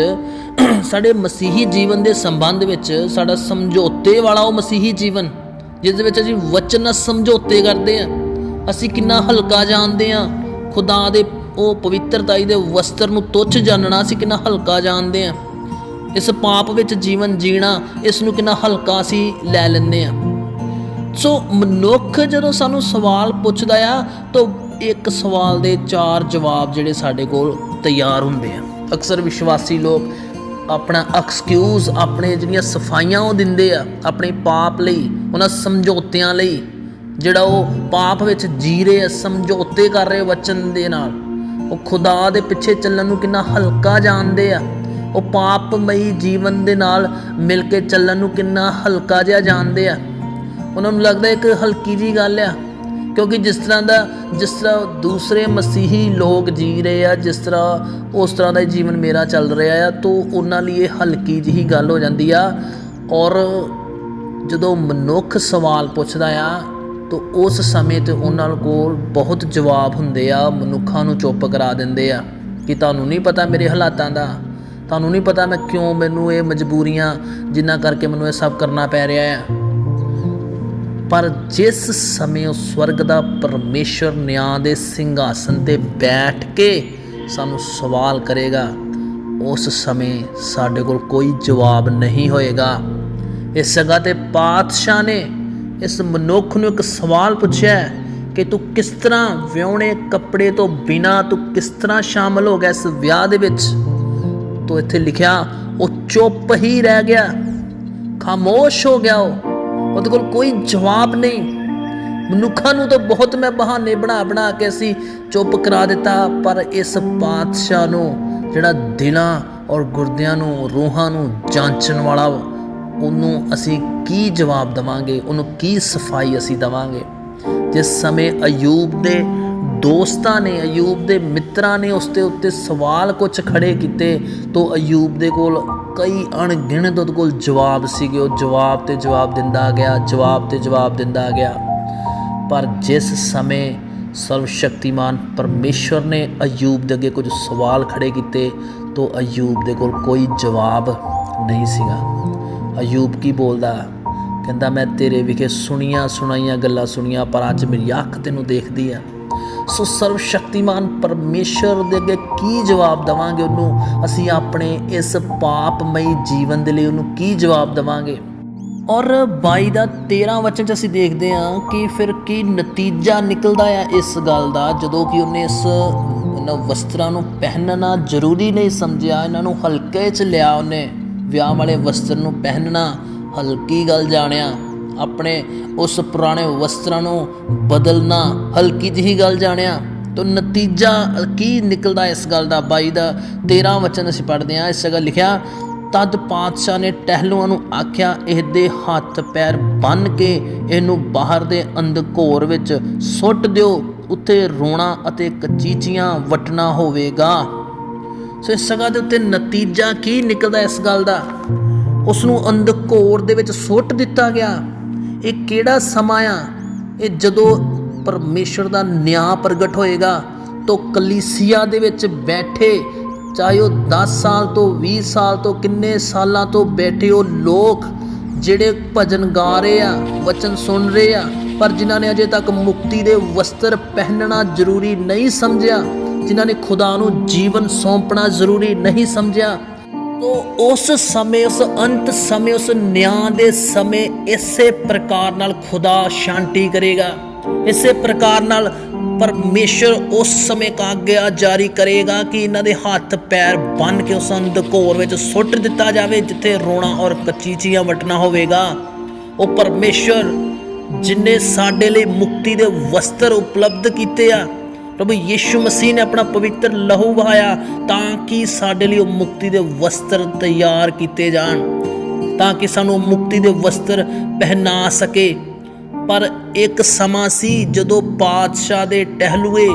ਸਾਡੇ ਮਸੀਹੀ ਜੀਵਨ ਦੇ ਸੰਬੰਧ ਵਿੱਚ ਸਾਡਾ ਸਮਝੌਤੇ ਵਾਲਾ ਉਹ ਮਸੀਹੀ ਜੀਵਨ, ਜਿਸ ਦੇ ਵਿੱਚ ਅਸੀਂ ਵਚਨ ਨਾਲ ਸਮਝੌਤੇ ਕਰਦੇ ਹਾਂ। ਅਸੀਂ ਕਿੰਨਾ ਹਲਕਾ ਜਾਣਦੇ ਹਾਂ, ਖੁਦਾ ਦੇ ਉਹ ਪਵਿੱਤਰਤਾਈ ਦੇ ਵਸਤਰ ਨੂੰ ਤੁੱਛ ਜਾਣਨਾ ਅਸੀਂ ਕਿੰਨਾ ਹਲਕਾ ਜਾਣਦੇ ਹਾਂ। ਇਸ ਪਾਪ ਵਿੱਚ ਜੀਵਨ ਜੀਣਾ, ਇਸ ਨੂੰ ਕਿੰਨਾ ਹਲਕਾ ਅਸੀਂ ਲੈ ਲੈਂਦੇ ਆ ਸੋ ਮਨੁੱਖ ਜਦੋਂ ਸਾਨੂੰ ਸਵਾਲ ਪੁੱਛਦਾ ਆ, ਤਾਂ ਇੱਕ ਸਵਾਲ ਦੇ ਚਾਰ ਜਵਾਬ ਜਿਹੜੇ ਸਾਡੇ ਕੋਲ ਤਿਆਰ ਹੁੰਦੇ ਆ। ਅਕਸਰ ਵਿਸ਼ਵਾਸੀ ਲੋਕ ਆਪਣਾ ਐਕਸਕਿਊਜ਼ ਆਪਣੇ ਜਿਹੜੀਆਂ ਸਫਾਈਆਂ ਉਹ ਦਿੰਦੇ ਆ, ਆਪਣੇ ਪਾਪ ਲਈ, ਉਹਨਾਂ ਸਮਝੌਤਿਆਂ ਲਈ, ਜਿਹੜਾ ਉਹ ਪਾਪ ਵਿੱਚ ਜੀ ਰਹੇ ਆ, ਸਮਝੌਤੇ ਕਰ ਰਹੇ ਵਚਨ ਦੇ ਨਾਲ। ਉਹ ਖੁਦਾ ਦੇ ਪਿੱਛੇ ਚੱਲਣ ਨੂੰ ਕਿੰਨਾ ਹਲਕਾ ਜਾਣਦੇ ਆ। ਉਹ ਪਾਪਮਈ ਜੀਵਨ ਦੇ ਨਾਲ ਮਿਲ ਕੇ ਚੱਲਣ ਨੂੰ ਕਿੰਨਾ ਹਲਕਾ ਜਿਹਾ ਜਾਣਦੇ ਆ। ਉਹਨਾਂ ਨੂੰ ਲੱਗਦਾ ਇੱਕ ਹਲਕੀ ਜੀ ਗੱਲ ਆ ਕਿਉਂਕਿ ਜਿਸ ਤਰ੍ਹਾਂ ਦਾ, ਜਿਸ ਤਰ੍ਹਾਂ ਦੂਸਰੇ ਮਸੀਹੀ ਲੋਕ ਜੀ ਰਹੇ ਆ, ਜਿਸ ਤਰ੍ਹਾਂ ਉਸ ਤਰ੍ਹਾਂ ਦਾ ਜੀਵਨ ਮੇਰਾ ਚੱਲ ਰਿਹਾ ਆ, ਤਾਂ ਉਹਨਾਂ ਲਈ ਇਹ ਹਲਕੀ ਜਿਹੀ ਗੱਲ ਹੋ ਜਾਂਦੀ ਆ। ਔਰ ਜਦੋਂ ਮਨੁੱਖ ਸਵਾਲ ਪੁੱਛਦਾ ਆ, ਤਾਂ ਉਸ ਸਮੇਂ ਤੇ ਉਹਨਾਂ ਕੋਲ ਬਹੁਤ ਜਵਾਬ ਹੁੰਦੇ ਆ, ਮਨੁੱਖਾਂ ਨੂੰ ਚੁੱਪ ਕਰਾ ਦਿੰਦੇ ਆ ਕਿ ਤੁਹਾਨੂੰ ਨਹੀਂ ਪਤਾ ਮੇਰੇ ਹਾਲਾਤਾਂ ਦਾ, ਤੁਹਾਨੂੰ ਨਹੀਂ ਪਤਾ ਮੈਂ ਕਿਉਂ ਮੈਨੂੰ ਇਹ ਮਜਬੂਰੀਆਂ ਜਿੰਨਾ ਕਰਕੇ ਮੈਨੂੰ ਇਹ ਸਭ ਕਰਨਾ ਪੈ ਰਿਹਾ ਆ। ਪਰ ਜਿਸ ਸਮੇਂ ਉਹ ਸਵਰਗ ਦਾ ਪਰਮੇਸ਼ਰ ਨਿਆਂ ਦੇ ਸਿੰਘਾਸਨ ਤੇ ਬੈਠ ਕੇ ਸਾਨੂੰ ਸਵਾਲ ਕਰੇਗਾ, ਉਸ ਸਮੇਂ ਸਾਡੇ ਕੋਲ ਕੋਈ ਜਵਾਬ ਨਹੀਂ ਹੋਏਗਾ। ਇਸ ਜਗ੍ਹਾ ਤੇ ਪਾਤਸ਼ਾਹ ਨੇ ਇਸ ਮਨੁੱਖ ਨੂੰ ਇੱਕ ਸਵਾਲ ਪੁੱਛਿਆ ਕਿ ਤੂੰ ਕਿਸ ਤਰ੍ਹਾਂ ਵਿਉਣੇ ਕੱਪੜੇ ਤੋਂ ਬਿਨਾ ਤੂੰ ਕਿਸ ਤਰ੍ਹਾਂ ਸ਼ਾਮਲ ਹੋ ਗਿਆ ਇਸ ਵਿਆਹ ਦੇ ਵਿੱਚ? ਤੋ ਇੱਥੇ ਲਿਖਿਆ, ਉਹ ਚੁੱਪ ਹੀ ਰਹਿ ਗਿਆ, ਖਾਮੋਸ਼ ਹੋ ਗਿਆ ਉਹ। ਉਹਦੇ ਕੋਲ ਕੋਈ ਜਵਾਬ ਨਹੀਂ। ਮਨੁੱਖਾਂ ਨੂੰ ਤਾਂ ਬਹੁਤ ਮੈਂ ਬਹਾਨੇ ਬਣਾ ਬਣਾ ਕੇ ਅਸੀਂ ਚੁੱਪ ਕਰਾ ਦਿੱਤਾ, ਪਰ ਇਸ ਪਾਤਸ਼ਾਹ ਨੂੰ, ਜਿਹੜਾ ਦਿਲਾਂ ਔਰ ਗੁਰਦਿਆਂ ਨੂੰ, ਰੂਹਾਂ ਨੂੰ ਜਾਂਚਣ ਵਾਲਾ, ਉਹਨੂੰ ਅਸੀਂ ਕੀ ਜਵਾਬ ਦਵਾਂਗੇ? ਉਹਨੂੰ ਕੀ ਸਫ਼ਾਈ ਅਸੀਂ ਦਵਾਂਗੇ? ਜਿਸ ਸਮੇਂ ਅਯੂਬ ਦੇ ਦੋਸਤਾਂ ਨੇ, ਅਯੂਬ ਦੇ ਮਿੱਤਰਾਂ ਨੇ ਉਸ ਦੇ ਉੱਤੇ ਸਵਾਲ ਕੁਝ ਖੜੇ ਕੀਤੇ, ਤੋਂ ਅਯੂਬ ਦੇ ਕੋਲ ਕਈ ਅਣਗਿਣਤ ਉਹਦੇ ਕੋਲ ਜਵਾਬ ਸੀਗੇ, ਉਹ ਜਵਾਬ ਤੇ ਜਵਾਬ ਦਿੰਦਾ ਗਿਆ, ਜਵਾਬ ਤੇ ਜਵਾਬ ਦਿੰਦਾ ਗਿਆ। ਪਰ ਜਿਸ ਸਮੇਂ ਸਰਵ ਸ਼ਕਤੀਮਾਨ ਪਰਮੇਸ਼ਵਰ ਨੇ ਅਯੂਬ ਦੇ ਅੱਗੇ ਕੁਝ ਸਵਾਲ ਖੜੇ ਕੀਤੇ, ਤੋਂ ਅਯੂਬ ਦੇ ਕੋਲ ਕੋਈ ਜਵਾਬ ਨਹੀਂ ਸੀਗਾ। ਅਯੂਬ ਕੀ ਬੋਲਦਾ? ਕਹਿੰਦਾ, ਮੈਂ ਤੇਰੇ ਵਿਖੇ ਸੁਣੀਆਂ ਸੁਣਾਈਆਂ ਗੱਲਾਂ ਸੁਣੀਆਂ, ਪਰ ਅੱਜ ਮੇਰੀ ਅੱਖ ਤੈਨੂੰ ਦੇਖਦੀ ਆ। ਸੋ ਸਰਵ ਸ਼ਕਤੀਮਾਨ ਪਰਮੇਸ਼ਰ ਦੇ ਅੱਗੇ ਕੀ ਜਵਾਬ ਦਵਾਂਗੇ ਉਹਨੂੰ? ਅਸੀਂ ਆਪਣੇ ਇਸ ਪਾਪਮਈ ਜੀਵਨ ਦੇ ਲਈ ਉਹਨੂੰ ਕੀ ਜਵਾਬ ਦਵਾਂਗੇ? ਔਰ 22 ਦਾ 13 ਵਚਨ ਚ ਅਸੀਂ ਦੇਖਦੇ ਹਾਂ ਕਿ ਫਿਰ ਕੀ ਨਤੀਜਾ ਨਿਕਲਦਾ ਆ ਇਸ ਗੱਲ ਦਾ, ਜਦੋਂ ਕਿ ਉਹਨੇ ਇਸ, ਇਹਨਾਂ ਵਸਤਰਾਂ ਨੂੰ ਪਹਿਨਣਾ ਜ਼ਰੂਰੀ ਨਹੀਂ ਸਮਝਿਆ, ਇਹਨਾਂ ਨੂੰ ਹਲਕੇ ਚ ਲਿਆ ਉਹਨੇ, ਵਿਆਹ ਵਾਲੇ ਵਸਤਰ ਨੂੰ ਪਹਿਨਣਾ, ਹਲਕੀ ਗੱਲ ਜਾਣਿਆ। ਆਪਣੇ ਉਸ ਪੁਰਾਣੇ ਵਸਤਰਾਂ ਨੂੰ ਬਦਲਣਾ, ਹਲਕੀ ਜਿਹੀ ਗੱਲ ਜਾਣਿਆ, ਤੋ ਨਤੀਜਾ ਕੀ ਨਿਕਲਦਾ ਇਸ ਗੱਲ ਦਾ? ਬਾਈ ਦਾ 13 ਵਚਨ ਅਸੀਂ ਪੜ੍ਹਦੇ ਹਾਂ, ਇਸ ਜਗ੍ਹਾ ਲਿਖਿਆ, ਤਦ ਪਾਤਸ਼ਾਹ ਨੇ ਟਹਿਲੂਆਂ ਨੂੰ ਆਖਿਆ, ਇਹਦੇ ਹੱਥ ਪੈਰ ਬੰਨ ਕੇ ਇਹਨੂੰ ਬਾਹਰ ਦੇ ਅੰਧਕੋਰ ਵਿੱਚ ਸੁੱਟ ਦਿਓ, ਉੱਥੇ ਰੋਣਾ ਅਤੇ ਕਚੀਚੀਆਂ ਵਟਣਾ ਹੋਵੇਗਾ। ਸੋ ਇਸ ਜਗ੍ਹਾ ਦੇ ਉੱਤੇ ਨਤੀਜਾ ਕੀ ਨਿਕਲਦਾ ਇਸ ਗੱਲ ਦਾ? ਉਸ ਨੂੰ ਅੰਧਕੋਰ ਦੇ ਵਿੱਚ ਸੁੱਟ ਦਿੱਤਾ ਗਿਆ। ਇਹ ਕਿਹੜਾ ਸਮਾਂ ਆ? ਇਹ ਜਦੋਂ ਪਰਮੇਸ਼ਰ ਦਾ ਨਿਆਂ ਪ੍ਰਗਟ ਹੋਏਗਾ, ਤੋਂ ਕਲੀਸਿਆ ਦੇ ਵਿੱਚ ਬੈਠੇ, ਚਾਹੇ ਉਹ 10 ਸਾਲ ਤੋਂ 20 ਸਾਲ ਤੋਂ ਕਿੰਨੇ ਸਾਲਾਂ ਤੋਂ ਬੈਠੇ ਉਹ ਲੋਕ ਜਿਹੜੇ ਭਜਨ ਗਾ ਰਹੇ ਆ, ਵਚਨ ਸੁਣ ਰਹੇ ਆ, ਪਰ ਜਿਨ੍ਹਾਂ ਨੇ ਅਜੇ ਤੱਕ ਮੁਕਤੀ ਦੇ ਵਸਤਰ ਪਹਿਨਣਾ ਜ਼ਰੂਰੀ ਨਹੀਂ ਸਮਝਿਆ, ਜਿਨ੍ਹਾਂ ਨੇ ਖੁਦਾ ਨੂੰ ਜੀਵਨ ਸੌਂਪਣਾ ਜ਼ਰੂਰੀ ਨਹੀਂ ਸਮਝਿਆ ਤੋ ਉਸ ਸਮੇਂ, ਉਸ ਅੰਤ ਸਮੇਂ, ਉਸ ਨਿਆਂ ਦੇ ਸਮੇਂ ਇਸੇ ਪ੍ਰਕਾਰ ਨਾਲ ਖੁਦਾ ਸ਼ਾਂਤੀ ਕਰੇਗਾ। ਇਸੇ ਪ੍ਰਕਾਰ ਨਾਲ ਪਰਮੇਸ਼ਰ ਉਸ ਸਮੇਂ ਕਾਗਿਆ ਜਾਰੀ ਕਰੇਗਾ ਕਿ ਇਹਨਾਂ ਦੇ ਹੱਥ ਪੈਰ ਬੰਨ ਕੇ ਉਸ ਅੰਧਕੋਰ ਵਿੱਚ ਸੁੱਟ ਦਿੱਤਾ ਜਾਵੇ, ਜਿੱਥੇ ਰੋਣਾ ਔਰ ਕਚੀਚੀਆਂ ਵਟਣਾ ਹੋਵੇਗਾ। ਉਹ ਪਰਮੇਸ਼ਰ ਜਿਨੇ ਸਾਡੇ ਲਈ ਮੁਕਤੀ ਦੇ ਵਸਤਰ ਉਪਲਬਧ ਕੀਤੇ ਆ ਪ੍ਰਭੂ ਯੀਸ਼ੂ ਮਸੀਹ ਨੇ ਆਪਣਾ ਪਵਿੱਤਰ ਲਹੂ ਵਹਾਇਆ ਤਾਂ ਕਿ ਸਾਡੇ ਲਈ ਉਹ ਮੁਕਤੀ ਦੇ ਵਸਤਰ ਤਿਆਰ ਕੀਤੇ ਜਾਣ, ਤਾਂ ਕਿ ਸਾਨੂੰ ਉਹ ਮੁਕਤੀ ਦੇ ਵਸਤਰ ਪਹਿਨਾ ਸਕੇ। ਪਰ ਇੱਕ ਸਮਾਂ ਸੀ ਜਦੋਂ ਬਾਦਸ਼ਾਹ ਦੇ ਟਹਿਲੂਏ